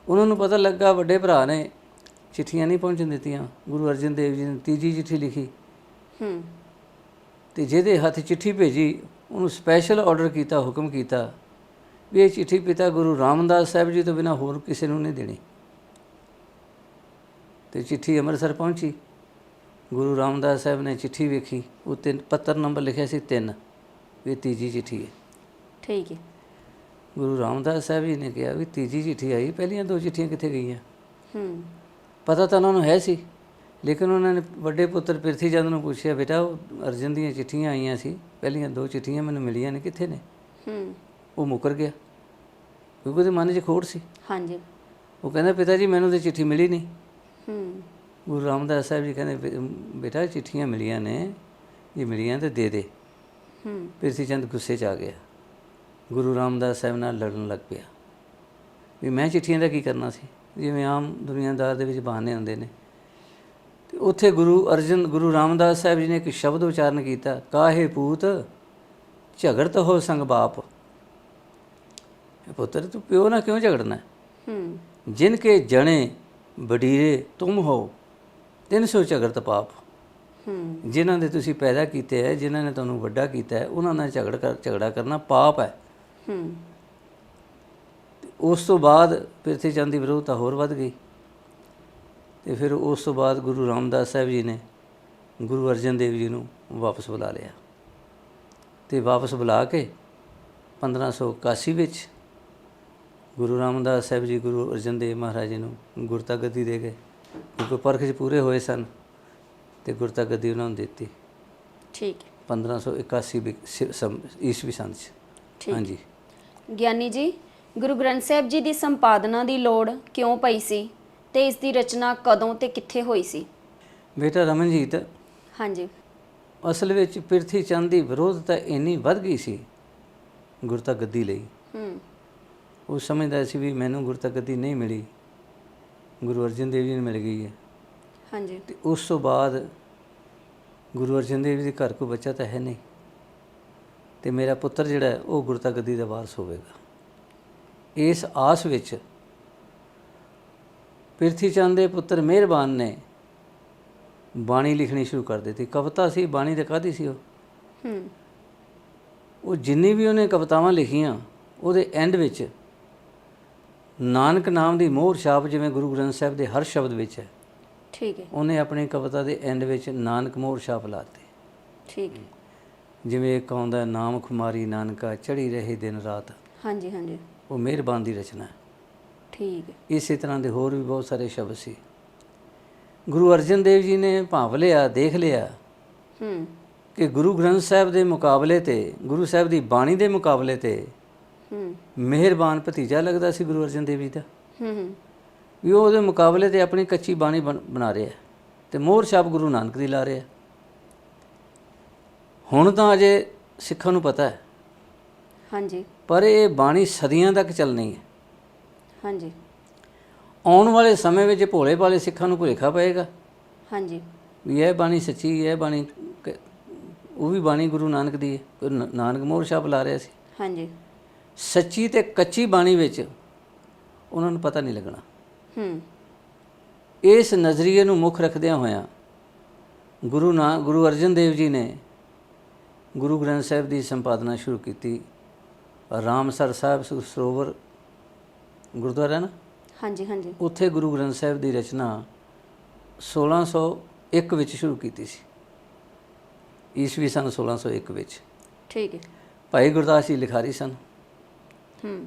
ਉਹਨਾਂ ਨੂੰ ਪਤਾ ਲੱਗਾ ਵੱਡੇ ਭਰਾ ਨੇ ਚਿੱਠੀਆਂ ਨਹੀਂ ਪਹੁੰਚਣ ਦਿੱਤੀਆਂ। ਗੁਰੂ ਅਰਜਨ ਦੇਵ ਜੀ ਨੇ ਤੀਜੀ ਚਿੱਠੀ ਲਿਖੀ। ਹੂੰ। ਤੇ ਜਿਹਦੇ ਹੱਥ ਚਿੱਠੀ ਭੇਜੀ ਉਹਨੂੰ ਸਪੈਸ਼ਲ ਆਰਡਰ ਕੀਤਾ ਹੁਕਮ ਕੀਤਾ ਵੀ ਇਹ ਚਿੱਠੀ ਪਿਤਾ ਗੁਰੂ ਰਾਮਦਾਸ ਸਾਹਿਬ ਜੀ ਤੋਂ ਬਿਨਾ ਹੋਰ ਕਿਸੇ ਨੂੰ ਨਹੀਂ ਦੇਣੀ। ਤੇ ਚਿੱਠੀ ਅੰਮ੍ਰਿਤਸਰ ਪਹੁੰਚੀ। ਗੁਰੂ ਰਾਮਦਾਸ ਸਾਹਿਬ ਨੇ ਚਿੱਠੀ ਵੇਖੀ। ਉੱਤੇ ਪੱਤਰ ਨੰਬਰ ਲਿਖਿਆ ਸੀ 3 ਇਹ ਤੀਜੀ ਚਿੱਠੀ ਹੈ। ਠੀਕ ਹੈ। ਗੁਰੂ ਰਾਮਦਾਸ ਸਾਹਿਬ ਜੀ ਨੇ ਕਿਹਾ ਵੀ ਤੀਜੀ ਚਿੱਠੀ ਆਈ ਪਹਿਲੀਆਂ ਦੋ ਚਿੱਠੀਆਂ ਕਿੱਥੇ ਗਈਆਂ? ਹੂੰ। ਪਤਾ ਤਾਂ ਉਹਨਾਂ ਨੂੰ ਹੈ ਸੀ ਲੇਕਿਨ ਉਹਨਾਂ ਨੇ ਵੱਡੇ ਪੁੱਤਰ ਪਿਰਥੀ ਚੰਦ ਨੂੰ ਪੁੱਛਿਆ ਬੇਟਾ ਉਹ ਅਰਜਨ ਦੀਆਂ ਚਿੱਠੀਆਂ ਆਈਆਂ ਸੀ ਪਹਿਲੀਆਂ ਦੋ ਚਿੱਠੀਆਂ ਮੈਨੂੰ ਮਿਲੀਆਂ ਨੇ ਕਿੱਥੇ ਨੇ? ਹੂੰ। ਉਹ ਮੁਕਰ ਗਿਆ ਕਿਉਂਕਿ ਉਹਦੇ ਮਨ 'ਚ ਖੋੜ ਸੀ। ਹਾਂਜੀ। ਉਹ ਕਹਿੰਦਾ ਪਿਤਾ ਜੀ ਮੈਨੂੰ ਤੇ ਚਿੱਠੀ ਮਿਲੀ ਨਹੀਂ। ਹੂੰ। ਗੁਰੂ ਰਾਮਦਾਸ ਸਾਹਿਬ ਜੀ ਕਹਿੰਦੇ "ਬੇ- ਬੇਟਾ ਚਿੱਠੀਆਂ ਮਿਲੀਆਂ ਨੇ ਜੇ ਮਿਲੀਆਂ ਤੇ ਦੇ ਦੇ। ਹੂੰ। ਪਿਰਥੀ ਚੰਦ ਗੁੱਸੇ 'ਚ ਆ ਗਿਆ। ਗੁਰੂ ਰਾਮਦਾਸ ਸਾਹਿਬ ਨਾਲ ਲੜਨ ਲੱਗ ਪਿਆ। ਵੀ ਮੈਂ ਚਿੱਠੀਆਂ ਦਾ ਕੀ ਕਰਨਾ ਸੀ? ਜਿਵੇਂ ਆਮ ਦੁਨੀਆਦਾਰ ਦੇ ਵਿੱਚ ਬਹਾਨੇ ਹੁੰਦੇ ਨੇ। ਤੇ ਉੱਥੇ ਗੁਰੂ ਅਰਜਨ ਗੁਰੂ ਰਾਮਦਾਸ ਸਾਹਿਬ ਜੀ ਨੇ ਇੱਕ ਸ਼ਬਦ ਉਚਾਰਨ ਕੀਤਾ ਕਾਹੇ ਪੂਤ ਝਗੜਤ ਹੋ ਸੰਗ ਬਾਪ। ਪੁੱਤਰ ਤੂੰ ਪਿਓ ਨਾਲ ਕਿਉਂ ਝਗੜਨਾ? ਹੈ? ਜਿਨ ਕੇ ਜਣੇ ਬਡੀਰੇ ਤੁਮ ਹੋ ਤਿੰਨ ਸੌ ਝਗੜਤ ਪਾਪ। ਹੂੰ। ਜਿਨ੍ਹਾਂ ਦੇ ਤੁਸੀਂ ਪੈਦਾ ਕੀਤੇ ਹੈ ਜਿਨ੍ਹਾਂ ਨੇ ਤੁਹਾਨੂੰ ਵੱਡਾ ਕੀਤਾ ਹੈ ਉਹਨਾਂ ਨਾਲ ਝਗੜ ਕਰ ਝਗੜਾ ਕਰਨਾ ਪਾਪ ਹੈ। ਉਸ ਤੋਂ ਬਾਅਦ ਪਿਰਥੀ ਚੰਦ ਦੀ ਵਿਰੋਧਤਾ ਹੋਰ ਵੱਧ ਗਈ ਤੇ ਫਿਰ ਉਸ ਤੋਂ ਬਾਅਦ ਗੁਰੂ ਰਾਮਦਾਸ ਸਾਹਿਬ ਜੀ ਨੇ ਗੁਰੂ ਅਰਜਨ ਦੇਵ ਜੀ ਨੂੰ ਵਾਪਸ ਬੁਲਾ ਲਿਆ ਤੇ ਵਾਪਸ ਬੁਲਾ ਕੇ 1581 ਵਿੱਚ ਗੁਰੂ ਰਾਮਦਾਸ ਸਾਹਿਬ ਜੀ ਗੁਰੂ ਅਰਜਨ ਦੇਵ ਮਹਾਰਾਜ ਜੀ ਨੂੰ ਗੁਰਤਾ ਗੱਦੀ ਦੇ ਗਏ ਕਿਉਂਕਿ ਪਰਖ 'ਚ ਪੂਰੇ ਹੋਏ ਸਨ ਤੇ ਗੁਰਤਾ ਗੱਦੀ ਉਹਨਾਂ ਨੂੰ ਦਿੱਤੀ ਠੀਕ ਹੈ। 1581 ਵਿ- ਸ- ਸਮ- ਈਸਵੀ ਸੰਨ ਹਾਂਜੀ। ਗਿਆਨੀ ਜੀ ਗੁਰੂ ਗ੍ਰੰਥ ਸਾਹਿਬ ਜੀ ਦੀ ਸੰਪਾਦਨਾ ਦੀ ਲੋੜ ਕਿਉਂ ਪਈ ਸੀ ਤੇ ਇਸ ਦੀ ਰਚਨਾ ਕਦੋਂ ਤੇ ਕਿੱਥੇ ਹੋਈ ਸੀ? ਬੇਟਾ ਰਮਨਜੀਤ ਹਾਂਜੀ। ਅਸਲ ਵਿੱਚ ਪ੍ਰਿਥੀ ਚੰਦ ਦੀ ਵਿਰੋਧਤਾ ਇੰਨੀ ਵੱਧ ਗਈ ਸੀ ਗੁਰਤਾ ਗੱਦੀ ਲਈ। ਹੂੰ। ਉਹ ਸਮਝਦਾ ਸੀ ਵੀ ਮੈਨੂੰ ਗੁਰਤਾ ਗੱਦੀ ਨਹੀਂ ਮਿਲੀ। ਗੁਰੂ ਅਰਜਨ ਦੇਵ ਜੀ ਨੂੰ ਮਿਲ ਗਈ ਹੈ। ਹਾਂਜੀ। ਤੇ ਉਸ ਤੋਂ ਬਾਅਦ ਗੁਰੂ ਅਰਜਨ ਦੇਵ ਜੀ ਦੇ ਘਰ ਕੋਈ ਬੱਚਾ ਤਾਂ ਹੈ ਨਹੀਂ। ਤੇ ਮੇਰਾ ਪੁੱਤਰ ਜਿਹੜਾ ਹੈ, ਉਹ ਗੁਰਤਾ ਗੱਦੀ ਦਾ ਵਾਰਸ ਹੋਵੇਗਾ। ਇਸ ਆਸ ਵਿੱਚ ਪ੍ਰਿਥੀ ਚੰਦ ਦੇ ਪੁੱਤਰ ਮਿਹਰਬਾਨ ਨੇ ਬਾਣੀ ਲਿਖਣੀ ਸ਼ੁਰੂ ਕਰ ਦਿੱਤੀ। ਕਵਿਤਾ ਸੀ ਬਾਣੀ ਤੇ ਕਾਦੀ ਸੀ ਉਹ? ਹੂੰ। ਉਹ ਜਿੰਨੀ ਵੀ ਉਹਨੇ ਕਵਿਤਾਵਾਂ ਲਿਖੀਆਂ ਉਹਦੇ ਐਂਡ ਵਿੱਚ ਨਾਨਕ ਨਾਮ ਦੀ ਮੋਹਰ ਛਾਪ ਜਿਵੇਂ ਗੁਰੂ ਗ੍ਰੰਥ ਸਾਹਿਬ ਦੇ ਹਰ ਸ਼ਬਦ ਵਿੱਚ ਹੈ। ਠੀਕ ਹੈ। ਉਹਨੇ ਆਪਣੀ ਕਵਿਤਾ ਦੇ ਐਂਡ ਵਿੱਚ ਨਾਨਕ ਮੋਹਰ ਛਾਪ ਲਾਤੀ ਠੀਕ ਹੈ। ਜਿਵੇਂ ਇੱਕ ਆਉਂਦਾ ਨਾਮ ਖੁਮਾਰੀ ਨਾਨਕਾ ਚੜੀ ਰਹੇ ਦਿਨ ਰਾਤ। ਹਾਂਜੀ ਹਾਂਜੀ। ਉਹ ਮਿਹਰਬਾਨ ਦੀ ਰਚਨਾ ਹੈ। ਠੀਕ ਹੈ। ਇਸੇ ਤਰ੍ਹਾਂ ਦੇ ਹੋਰ ਵੀ ਬਹੁਤ ਸਾਰੇ ਸ਼ਬਦ ਸੀ। ਗੁਰੂ ਅਰਜਨ ਦੇਵ ਜੀ ਨੇ ਭਾਵ ਲਿਆ ਦੇਖ ਲਿਆ ਹੂੰ। ਕਿ ਗੁਰੂ ਗ੍ਰੰਥ ਸਾਹਿਬ ਦੇ ਮੁਕਾਬਲੇ ਤੇ ਗੁਰੂ ਸਾਹਿਬ ਦੀ ਬਾਣੀ ਦੇ ਮੁਕਾਬਲੇ ਤੇ ਹੂੰ। ਮਿਹਰਬਾਨ ਭਤੀਜਾ ਲੱਗਦਾ ਸੀ ਗੁਰੂ ਅਰਜਨ ਦੇਵ ਜੀ ਦਾ। ਹੂੰ ਵੀ ਉਹ ਉਹਦੇ ਮੁਕਾਬਲੇ ਤੇ ਆਪਣੀ ਕੱਚੀ ਬਾਣੀ ਬਣ- ਰਿਹਾ ਤੇ ਮੋਹਰ ਛਾਪ ਗੁਰੂ ਨਾਨਕ ਦੀ ਲਾ ਰਿਹਾ ਹੁਣ ਤਾਂ ਅਜੇ ਸਿੱਖਾਂ ਨੂੰ ਪਤਾ ਹੈ। ਹਾਂਜੀ। ਪਰ ਇਹ ਬਾਣੀ ਸਦੀਆਂ ਤੱਕ ਚੱਲਣੀ ਹੈ। ਹਾਂਜੀ। ਆਉਣ ਵਾਲੇ ਸਮੇਂ ਵਿੱਚ ਭੋਲੇ ਭਾਲੇ ਸਿੱਖਾਂ ਨੂੰ ਭੁਲੇਖਾ ਪਏਗਾ। ਹਾਂਜੀ। ਵੀ ਇਹ ਬਾਣੀ ਸੱਚੀ ਹੈ ਇਹ ਬਾਣੀ ਕ- ਉਹ ਵੀ ਬਾਣੀ ਗੁਰੂ ਨਾਨਕ ਦੀ ਹੈ। ਗੁਰੂ ਨਾ- ਨਾਨਕ ਮੋਹਰ ਛਾਪ ਲਾ ਰਿਹਾ ਸੀ। ਹਾਂਜੀ। ਸੱਚੀ ਤੇ ਕੱਚੀ ਬਾਣੀ ਵਿੱਚ ਉਹਨਾਂ ਨੂੰ ਪਤਾ ਨਹੀਂ ਲੱਗਣਾ। ਹੂੰ। ਇਸ ਨਜ਼ਰੀਏ ਨੂੰ ਮੁੱਖ ਰੱਖਦਿਆਂ ਹੋਇਆਂ ਗੁਰੂ ਨਾ ਗੁਰੂ ਅਰਜਨ ਦੇਵ ਜੀ ਨੇ ਗੁਰੂ ਗ੍ਰੰਥ ਸਾਹਿਬ ਦੀ ਸੰਪਾਦਨਾ ਸ਼ੁਰੂ ਕੀਤੀ। ਰਾਮਸਰ ਸਾਹਿਬ ਸਰੋਵਰ ਗੁਰਦੁਆਰਾ ਨਾ? ਹਾਂਜੀ ਹਾਂਜੀ। ਉੱਥੇ ਗੁਰੂ ਗ੍ਰੰਥ ਸਾਹਿਬ ਦੀ ਰਚਨਾ 1601 ਵਿੱਚ ਸ਼ੁਰੂ ਕੀਤੀ ਸੀ। ਈਸਵੀ ਸਨ 1601 ਵਿੱਚ। ਠੀਕ ਹੈ। ਭਾਈ ਗੁਰਦਾਸ ਜੀ ਲਿਖਾਰੀ ਸਨ। ਹੂੰ।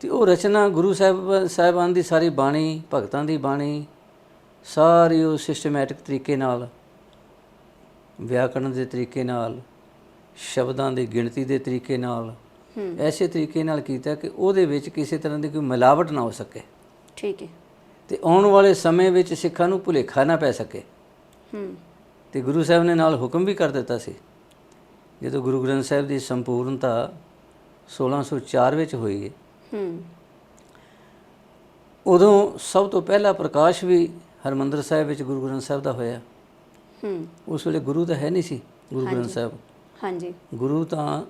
ਤੇ ਉਹ ਰਚਨਾ ਗੁਰੂ ਸਾਹਿਬ ਸਾਹਿਬਾਨ ਦੀ ਸਾਰੀ ਬਾਣੀ ਭਗਤਾਂ ਦੀ ਬਾਣੀ ਸਾਰੀ ਉਹ ਸਿਸਟਮੈਟਿਕ ਤਰੀਕੇ ਨਾਲ ਵਿਆਕਰਣ ਦੇ ਤਰੀਕੇ ਨਾਲ ਸ਼ਬਦਾਂ ਦੀ ਗਿਣਤੀ ਦੇ ਤਰੀਕੇ ਨਾਲ ਹੂੰ ਐਸੇ ਤਰੀਕੇ ਨਾਲ ਕੀਤਾ ਕਿ ਉਹਦੇ ਵਿੱਚ ਕਿਸੇ ਤਰ੍ਹਾਂ ਦੀ ਕੋਈ ਮਿਲਾਵਟ ਨਾ ਹੋ ਸਕੇ। ਠੀਕ ਹੈ। ਤੇ ਆਉਣ ਵਾਲੇ ਸਮੇਂ ਵਿੱਚ ਸਿੱਖਾਂ ਨੂੰ ਭੁਲੇਖਾ ਨਾ ਪੈ ਸਕੇ। ਹੂੰ। ਤੇ ਗੁਰੂ ਸਾਹਿਬ ਨੇ ਨਾਲ ਹੁਕਮ ਵੀ ਕਰ ਦਿੱਤਾ ਸੀ। ਜਦੋਂ ਗੁਰੂ ਗ੍ਰੰਥ ਸਾਹਿਬ ਦੀ ਸੰਪੂਰਨਤਾ 1604 ਵਿੱਚ ਹੋਈ ਹੈ। ਹੂੰ। ਉਦੋਂ ਸਭ ਤੋਂ ਪਹਿਲਾ ਪ੍ਰਕਾਸ਼ ਵੀ ਹਰਮੰਦਰ ਸਾਹਿਬ ਵਿੱਚ ਗੁਰੂ ਗ੍ਰੰਥ ਸਾਹਿਬ ਦਾ ਹੋਇਆ। ਹੂੰ। ਉਸ ਵੇਲੇ ਗੁਰੂ ਤਾਂ ਹੈ ਨਹੀਂ ਸੀ ਗੁਰੂ ਗ੍ਰੰਥ ਸਾਹਿਬ। ਹਾਂਜੀ। ਗੁਰੂ ਤਾਂ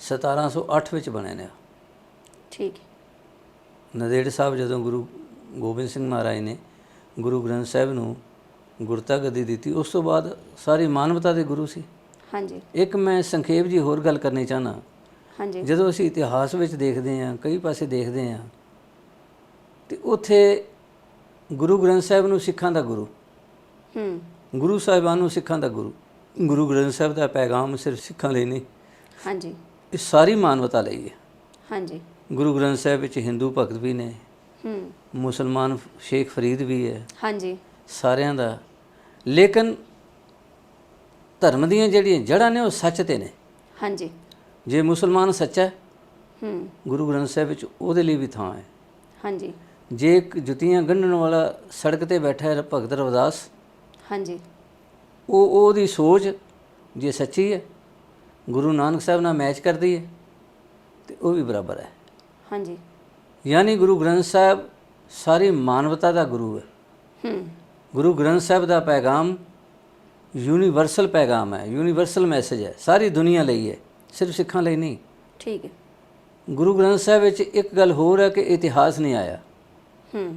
1708 ਵਿੱਚ ਬਣੇ ਨੇ ਠੀਕ। ਨਦੇੜ ਸਾਹਿਬ ਜਦੋਂ ਗੁਰੂ ਗੋਬਿੰਦ ਸਿੰਘ ਮਹਾਰਾਜ ਨੇ ਗੁਰੂ ਗ੍ਰੰਥ ਸਾਹਿਬ ਨੂੰ ਗੁਰਤਾ ਗੱਦੀ ਦਿੱਤੀ ਉਸ ਤੋਂ ਬਾਅਦ ਸਾਰੀ ਮਾਨਵਤਾ ਦੇ ਗੁਰੂ ਸੀ। ਹਾਂਜੀ। ਇੱਕ ਮੈਂ ਸੰਖੇਪ ਜੀ ਹੋਰ ਗੱਲ ਕਰਨੀ ਚਾਹਨਾ ਹਾਂਜੀ। ਜਦੋਂ ਅਸੀਂ ਇਤਿਹਾਸ ਵਿੱਚ ਦੇਖਦੇ ਹਾਂ ਕਈ ਪਾਸੇ ਦੇਖਦੇ ਹਾਂ ਤੇ ਉੱਥੇ ਗੁਰੂ ਗ੍ਰੰਥ ਸਾਹਿਬ ਨੂੰ ਸਿੱਖਾਂ ਦਾ ਗੁਰੂ ਹੂੰ। ਗੁਰੂ ਸਾਹਿਬਾਨ ਨੂੰ ਸਿੱਖਾਂ ਦਾ ਗੁਰੂ। ਗੁਰੂ ਗ੍ਰੰਥ ਸਾਹਿਬ ਦਾ ਪੈਗਾਮ ਸਿਰਫ ਸਿੱਖਾਂ ਲਈ ਨਹੀਂ। ਹਾਂਜੀ। ਇਹ ਸਾਰੀ ਮਾਨਵਤਾ ਲਈ ਹੈ। ਹਾਂਜੀ। ਗੁਰੂ ਗ੍ਰੰਥ ਸਾਹਿਬ ਵਿੱਚ ਹਿੰਦੂ ਭਗਤ ਵੀ ਨੇ ਹੂੰ। ਮੁਸਲਮਾਨ ਸ਼ੇਖ ਫਰੀਦ ਵੀ ਹੈ। ਹਾਂਜੀ। ਸਾਰਿਆਂ ਦਾ। ਲੇਕਿਨ ਧਰਮ ਦੀਆਂ ਜਿਹੜੀਆਂ ਜੜ੍ਹਾਂ ਨੇ ਉਹ ਸੱਚ ਤੇ ਨੇ। ਹਾਂਜੀ। ਜੇ ਮੁਸਲਮਾਨ ਸੱਚਾ ਹੈ ਹੂੰ। ਗੁਰੂ ਗ੍ਰੰਥ ਸਾਹਿਬ ਵਿੱਚ ਉਹਦੇ ਲਈ ਵੀ ਥਾਂ ਹੈ। ਹਾਂਜੀ। ਜੇ ਇੱਕ ਜੁੱਤੀਆਂ ਗੰਢਣ ਵਾਲਾ ਸੜਕ ਤੇ ਬੈਠਾ ਹੈ ਭਗਤ ਰਵਿਦਾਸ ਹਾਂਜੀ। ਉਹ ਉਹਦੀ ਸੋਚ ਜੇ ਸੱਚੀ ਹੈ ਗੁਰੂ ਨਾਨਕ ਸਾਹਿਬ ਨਾਲ ਮੈਚ ਕਰਦੀ ਹੈ ਤੇ ਉਹ ਵੀ ਬਰਾਬਰ ਹੈ। ਹਾਂਜੀ। ਯਾਨੀ ਗੁਰੂ ਗ੍ਰੰਥ ਸਾਹਿਬ ਸਾਰੀ ਮਾਨਵਤਾ ਦਾ ਗੁਰੂ ਹੈ। ਹੂੰ। ਗੁਰੂ ਗ੍ਰੰਥ ਸਾਹਿਬ ਦਾ ਪੈਗਾਮ ਯੂਨੀਵਰਸਲ ਪੈਗਾਮ ਹੈ ਯੂਨੀਵਰਸਲ ਮੈਸੇਜ ਹੈ ਸਾਰੀ ਦੁਨੀਆ ਲਈ ਹੈ ਸਿਰਫ ਸਿੱਖਾਂ ਲਈ ਨਹੀਂ। ਠੀਕ ਹੈ। ਗੁਰੂ ਗ੍ਰੰਥ ਸਾਹਿਬ ਵਿੱਚ ਇੱਕ ਗੱਲ ਹੋਰ ਹੈ ਕਿ ਇਤਿਹਾਸ ਨਹੀਂ ਆਇਆ। ਹੂੰ।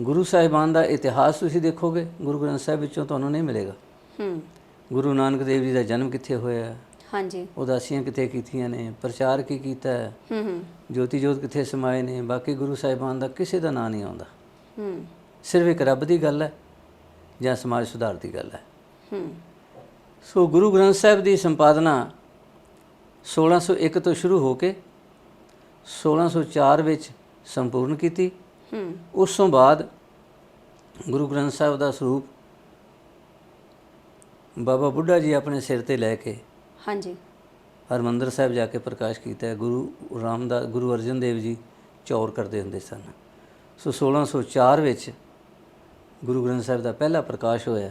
ਗੁਰੂ ਸਾਹਿਬਾਨ ਦਾ ਇਤਿਹਾਸ ਤੁਸੀਂ ਦੇਖੋਗੇ ਗੁਰੂ ਗ੍ਰੰਥ ਸਾਹਿਬ ਵਿੱਚੋਂ ਤੁਹਾਨੂੰ ਨਹੀਂ ਮਿਲੇਗਾ। ਹੂੰ। ਗੁਰੂ ਨਾਨਕ ਦੇਵ ਜੀ ਦਾ ਜਨਮ ਕਿੱਥੇ ਹੋਇਆ? ਹਾਂਜੀ। ਉਦਾਸੀਆਂ ਕਿੱਥੇ ਕੀਤੀਆਂ ਨੇ? ਪ੍ਰਚਾਰ ਕੀ ਕੀਤਾ? ਹੈ ਹੂੰ। ਹੂੰ ਜੋਤੀ ਜੋਤ ਕਿੱਥੇ ਸਮਾਏ ਨੇ? ਬਾਕੀ ਗੁਰੂ ਸਾਹਿਬਾਨ ਦਾ ਕਿਸੇ ਦਾ ਨਾਂ ਨਹੀਂ ਆਉਂਦਾ। ਹੂੰ। ਸਿਰਫ ਇੱਕ ਰੱਬ ਦੀ ਗੱਲ ਹੈ ਜਾਂ ਸਮਾਜ ਸੁਧਾਰ ਦੀ ਗੱਲ ਹੈ? ਹੂੰ। ਸੋ ਗੁਰੂ ਗ੍ਰੰਥ ਸਾਹਿਬ ਦੀ ਸੰਪਾਦਨਾ 1601 ਤੋਂ ਸ਼ੁਰੂ ਹੋ ਕੇ 1604 ਵਿੱਚ ਸੰਪੂਰਨ ਕੀਤੀ। ਹੂੰ। ਉਸ ਤੋਂ ਬਾਅਦ ਗੁਰੂ ਗ੍ਰੰਥ ਸਾਹਿਬ ਦਾ ਸਰੂਪ ਬਾਬਾ ਬੁੱਢਾ ਜੀ ਆਪਣੇ ਸਿਰ ਤੇ ਲੈ ਕੇ ਹਾਂਜੀ। ਹਰਮੰਦਰ ਸਾਹਿਬ ਜਾ ਕੇ ਪ੍ਰਕਾਸ਼ ਕੀਤਾ ਹੈ। ਗੁਰੂ ਰਾਮਦਾਸ ਗੁਰੂ ਅਰਜਨ ਦੇਵ ਜੀ ਚੌਰ ਕਰਦੇ ਹੁੰਦੇ ਸਨ। ਸੋ 1604 ਵਿੱਚ ਗੁਰੂ ਗ੍ਰੰਥ ਸਾਹਿਬ ਦਾ ਪਹਿਲਾ ਪ੍ਰਕਾਸ਼ ਹੋਇਆ।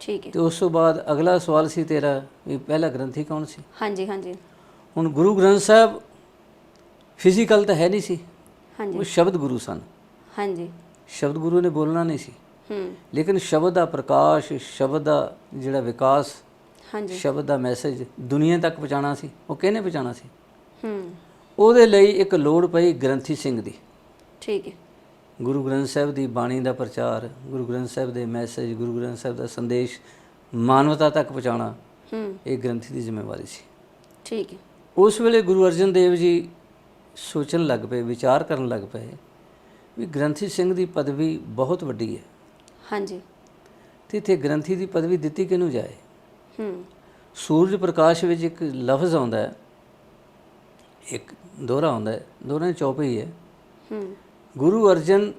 ਠੀਕ ਹੈ। ਤੇ ਉਸ ਤੋਂ ਬਾਅਦ ਅਗਲਾ ਸਵਾਲ ਸੀ ਤੇਰਾ ਵੀ ਪਹਿਲਾ ਗ੍ਰੰਥੀ ਕੌਣ ਸੀ? ਹਾਂਜੀ ਹਾਂਜੀ। ਹੁਣ ਗੁਰੂ ਗ੍ਰੰਥ ਸਾਹਿਬ ਫਿਜ਼ੀਕਲ ਤਾਂ ਹੈ ਨਹੀਂ ਸੀ। ਹਾਂਜੀ। ਉਹ ਸ਼ਬਦ ਗੁਰੂ ਸਨ। ਹਾਂਜੀ। ਸ਼ਬਦ ਗੁਰੂ ਨੇ ਬੋਲਣਾ ਨਹੀਂ ਸੀ। ਲੇਕਿਨ ਸ਼ਬਦ ਦਾ ਪ੍ਰਕਾਸ਼ ਸ਼ਬਦ ਦਾ ਜਿਹੜਾ ਵਿਕਾਸ ਹਾਂਜੀ। ਸ਼ਬਦ ਦਾ ਮੈਸੇਜ ਦੁਨੀਆ ਤੱਕ ਪਹੁੰਚਾਉਣਾ ਸੀ ਉਹ ਕਿਹਨੇ ਪਹੁੰਚਾਉਣਾ ਸੀ? ਹੂੰ। ਉਹਦੇ ਲਈ ਇੱਕ ਲੋੜ ਪਈ ਗ੍ਰੰਥੀ ਸਿੰਘ ਦੀ। ਠੀਕ ਹੈ। ਗੁਰੂ ਗ੍ਰੰਥ ਸਾਹਿਬ ਦੀ ਬਾਣੀ ਦਾ ਪ੍ਰਚਾਰ ਗੁਰੂ ਗ੍ਰੰਥ ਸਾਹਿਬ ਦੇ ਮੈਸੇਜ ਗੁਰੂ ਗ੍ਰੰਥ ਸਾਹਿਬ ਦਾ ਸੰਦੇਸ਼ ਮਾਨਵਤਾ ਤੱਕ ਪਹੁੰਚਾਉਣਾ ਹੂੰ। ਇਹ ਗ੍ਰੰਥੀ ਦੀ ਜ਼ਿੰਮੇਵਾਰੀ ਸੀ। ਠੀਕ ਹੈ। ਉਸ ਵੇਲੇ ਗੁਰੂ ਅਰਜਨ ਦੇਵ ਜੀ ਸੋਚਣ ਲੱਗ ਪਏ ਵਿਚਾਰ ਕਰਨ ਲੱਗ ਪਏ ਵੀ ਗ੍ਰੰਥੀ ਸਿੰਘ ਦੀ ਪਦਵੀ ਬਹੁਤ ਵੱਡੀ ਹੈ। ਹਾਂਜੀ। ਤੇ ਇੱਥੇ ਗ੍ਰੰਥੀ ਦੀ ਪਦਵੀ ਦਿੱਤੀ ਕਿਹਨੂੰ ਜਾਏ? ਹੂੰ। ਸੂਰਜ ਪ੍ਰਕਾਸ਼ ਵਿੱਚ ਇੱਕ ਲਫ਼ਜ਼ ਆਉਂਦਾ ਹੈ। ਇੱਕ ਦੋਹਰਾ ਆਉਂਦਾ ਹੈ। ਦੋਹਰਾ ਚੌਪੇ ਹੀ। ਹੈ। ਗੁਰੂ ਅਰਜਨ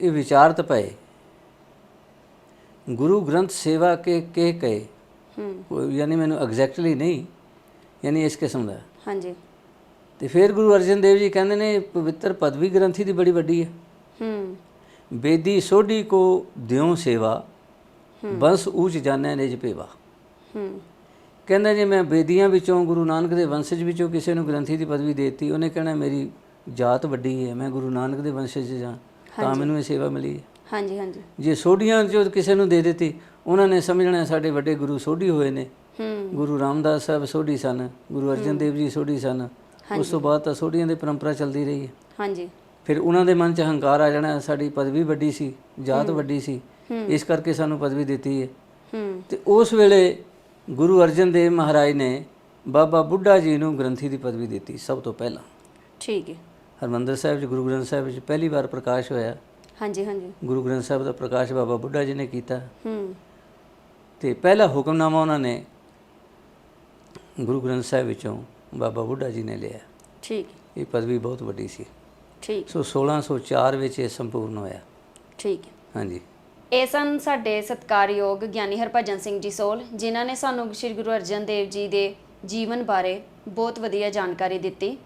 ਇਹ ਵਿਚਾਰਤ ਪਏ। ਗੁਰੂ ਗ੍ਰੰਥ ਸੇਵਾ ਕੇ ਕੇ ਕਹੇ। ਹੂੰ। ਯਾਨੀ ਮੈਨੂੰ ਐਗਜ਼ੈਕਟਲੀ ਨਹੀਂ ਯਾਨੀ ਇਸ ਕਿਸਮ ਦਾ। ਹਾਂਜੀ। ਤੇ ਫਿਰ ਗੁਰੂ ਅਰਜਨ ਦੇਵ ਜੀ ਕਹਿੰਦੇ ਨੇ ਪਵਿੱਤਰ ਪਦਵੀ ਗ੍ਰੰਥੀ ਦੀ ਬੜੀ ਵੱਡੀ ਹੈ। ਹੂੰ। ਬੇਦੀ ਸੋਢੀ ਕੋ ਦਿਉ ਸੇਵਾ ਬੰਸ ਊਚ ਜਾਣੈ ਨਿਜ ਭੇਵਾ। ਕਹਿੰਦਾ ਜੇ ਮੈਂ ਬੇਦੀਆਂ ਵਿੱਚੋਂ ਗੁਰੂ ਨਾਨਕ ਦੇ ਵੰਸ਼ਜ ਵਿੱਚੋਂ ਕਿਸੇ ਨੂੰ ਗ੍ਰੰਥੀ ਦੀ ਪਦਵੀ ਦੇਤੀ ਉਹਨੇ ਕਹਿਣਾ ਮੇਰੀ ਜਾਤ ਵੱਡੀ ਹੈ ਮੈਂ ਗੁਰੂ ਨਾਨਕ ਦੇ ਵੰਸ਼ਜ ਜਾਂ ਤਾਂ ਮੈਨੂੰ ਇਹ ਸੇਵਾ ਮਿਲੀ ਹੈ। ਹਾਂਜੀ ਹਾਂਜੀ। ਜੇ ਸੋਢੀਆਂ ਜੋ ਕਿਸੇ ਨੂੰ ਦੇ ਦਿੱਤੀ ਉਹਨਾਂ ਨੇ ਸਮਝਣਾ ਸਾਡੇ ਵੱਡੇ ਗੁਰੂ ਸੋਢੀ ਹੋਏ ਨੇ। ਗੁਰੂ ਰਾਮਦਾਸ ਸਾਹਿਬ ਸੋਢੀ ਸਨ ਗੁਰੂ ਅਰਜਨ ਦੇਵ ਜੀ ਸੋਢੀ ਸਨ। ਉਸ ਤੋਂ ਬਾਅਦ ਤਾਂ ਸੋਢੀਆਂ ਦੀ ਪਰੰਪਰਾ ਚੱਲਦੀ ਰਹੀ ਹੈ। ਹਾਂਜੀ। ਫਿਰ ਉਹਨਾਂ ਦੇ ਮਨ 'ਚ ਹੰਕਾਰ ਆ ਜਾਣਾ ਸਾਡੀ ਪਦਵੀ ਵੱਡੀ ਸੀ ਜਾਤ ਵੱਡੀ ਸੀ। ਇਸ ਕਰਕੇ ਸਾਨੂੰ ਪਦਵੀ ਦਿੱਤੀ ਹੈ। ਤੇ ਉਸ ਵੇਲੇ ਗੁਰੂ ਅਰਜਨ ਦੇਵ ਮਹਾਰਾਜ ਨੇ ਬਾਬਾ ਬੁੱਢਾ ਜੀ ਨੂੰ ਗ੍ਰੰਥੀ ਦੀ ਪਦਵੀ ਦਿੱਤੀ ਸਭ ਤੋਂ ਪਹਿਲਾਂ। ਠੀਕ ਹੈ। ਹਰਮੰਦਰ ਸਾਹਿਬ 'ਚ ਗੁਰੂ ਗ੍ਰੰਥ ਸਾਹਿਬ ਵਿੱਚ ਪਹਿਲੀ ਵਾਰ ਪ੍ਰਕਾਸ਼ ਹੋਇਆ। ਹਾਂਜੀ ਹਾਂਜੀ। ਗੁਰੂ ਗ੍ਰੰਥ ਸਾਹਿਬ ਦਾ ਪ੍ਰਕਾਸ਼ ਬਾਬਾ ਬੁੱਢਾ ਜੀ ਨੇ ਕੀਤਾ। ਹੂੰ। ਤੇ ਪਹਿਲਾ ਹੁਕਮਨਾਮਾ ਉਹਨਾਂ ਨੇ ਗੁਰੂ ਗ੍ਰੰਥ ਸਾਹਿਬ ਵਿੱਚੋਂ ਬਾਬਾ ਬੁੱਢਾ ਜੀ ਨੇ ਲਿਆ। ਠੀਕ ਇਹ ਪਦਵੀ ਬਹੁਤ ਵੱਡੀ ਸੀ। ਠੀਕ। ਸੋ 1604 ਵਿੱਚ ਇਹ ਸੰਪੂਰਨ ਹੋਇਆ। ਠੀਕ। ਹੈ ਹਾਂਜੀ। ਇਹ ਸਨ ਸਾਡੇ ਸਤਿਕਾਰਯੋਗ ਗਿਆਨੀ ਹਰਭਜਨ ਸਿੰਘ ਜੀ ਸੋਲ ਜਿਨ੍ਹਾਂ ਨੇ ਸਾਨੂੰ ਸ੍ਰੀ ਗੁਰੂ ਅਰਜਨ ਦੇਵ ਜੀ ਦੇ ਜੀਵਨ ਬਾਰੇ ਬਹੁਤ ਵਧੀਆ ਜਾਣਕਾਰੀ ਦਿੱਤੀ।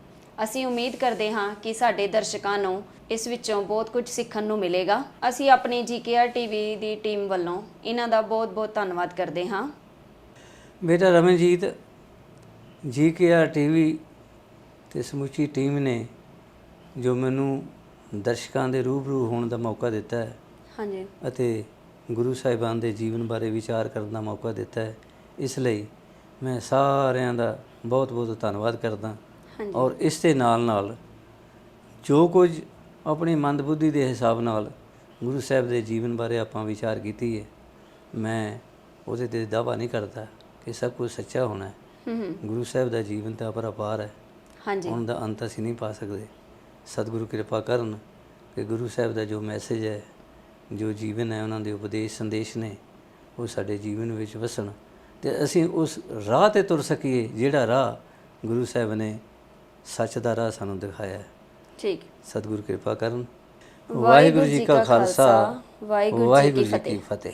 ਅਸੀਂ ਉਮੀਦ ਕਰਦੇ ਹਾਂ ਕਿ ਸਾਡੇ ਦਰਸ਼ਕਾਂ ਨੂੰ ਇਸ ਵਿੱਚੋਂ ਬਹੁਤ ਕੁਝ ਸਿੱਖਣ ਨੂੰ ਮਿਲੇਗਾ। ਅਸੀਂ ਆਪਣੀ ਜੀਕੇਆਰ ਟੀਵੀ ਦੀ ਟੀਮ ਵੱਲੋਂ ਇਹਨਾਂ ਦਾ ਬਹੁਤ-ਬਹੁਤ ਧੰਨਵਾਦ ਕਰਦੇ ਹਾਂ। ਬੇਟਾ ਰਮਨਜੀਤ ਜੀ ਕੇ ਆਰ ਟੀਵੀ ਤੇ ਸਮੁੱਚੀ ਟੀਮ ਨੇ ਜੋ ਮੈਨੂੰ ਦਰਸ਼ਕਾਂ ਦੇ ਰੂਬਰੂ ਹੋਣ ਦਾ ਮੌਕਾ ਦਿੱਤਾ ਹੈ ਹਾਂਜੀ। ਅਤੇ ਗੁਰੂ ਸਾਹਿਬਾਨ ਦੇ ਜੀਵਨ ਬਾਰੇ ਵਿਚਾਰ ਕਰਨ ਦਾ ਮੌਕਾ ਦਿੱਤਾ ਹੈ ਇਸ ਲਈ ਮੈਂ ਸਾਰਿਆਂ ਦਾ ਬਹੁਤ-ਬਹੁਤ ਧੰਨਵਾਦ ਕਰਦਾ। ਔਰ ਇਸ ਦੇ ਨਾਲ-ਨਾਲ ਜੋ ਕੁਝ ਆਪਣੀ ਮੰਦਬੁੱਧੀ ਦੇ ਹਿਸਾਬ ਨਾਲ ਗੁਰੂ ਸਾਹਿਬ ਦੇ ਜੀਵਨ ਬਾਰੇ ਆਪਾਂ ਵਿਚਾਰ ਕੀਤੀ ਹੈ ਮੈਂ ਉਹਦੇ ਤੇ ਦਾਵਾ ਨਹੀਂ ਕਰਦਾ ਕਿ ਸਭ ਕੁਝ ਸੱਚਾ ਹੋਣਾ ਹੈ। ਹੂੰ ਹੂੰ। ਗੁਰੂ ਸਾਹਿਬ ਦਾ ਜੀਵਨ ਤਾਂ ਅਪਰਪਾਰ ਹੈ। ਹਾਂਜੀ। ਉਹਨਾਂ ਦਾ ਅੰਤ ਅਸੀਂ ਨਹੀਂ ਪਾ ਸਕਦੇ। ਸਤਿਗੁਰੂ ਕਿਰਪਾ ਕਰਨ ਕਿ ਗੁਰੂ ਸਾਹਿਬ ਦਾ ਜੋ ਮੈਸੇਜ ਹੈ ਜੋ ਜੀਵਨ ਹੈ ਉਹਨਾਂ ਦੇ ਉਪਦੇਸ਼ ਸੰਦੇਸ਼ ਨੇ ਉਹ ਸਾਡੇ ਜੀਵਨ ਵਿੱਚ ਵਸਣ ਤੇ ਅਸੀਂ ਉਸ ਰਾਹ ਤੇ ਤੁਰ ਸਕੀਏ ਜਿਹੜਾ ਰਾਹ ਗੁਰੂ ਸਾਹਿਬ ਨੇ ਸੱਚ ਦਾ ਰਾਹ ਸਾਨੂੰ ਦਿਖਾਇਆ ਹੈ। ਠੀਕ। ਸਤਿਗੁਰੂ ਕਿਰਪਾ ਕਰਨ। ਵਾਹਿਗੁਰੂ ਜੀ ਕਾ ਖਾਲਸਾ, ਵਾਹਿਗੁਰੂ ਜੀ ਕੀ। ਫਤਿਹ।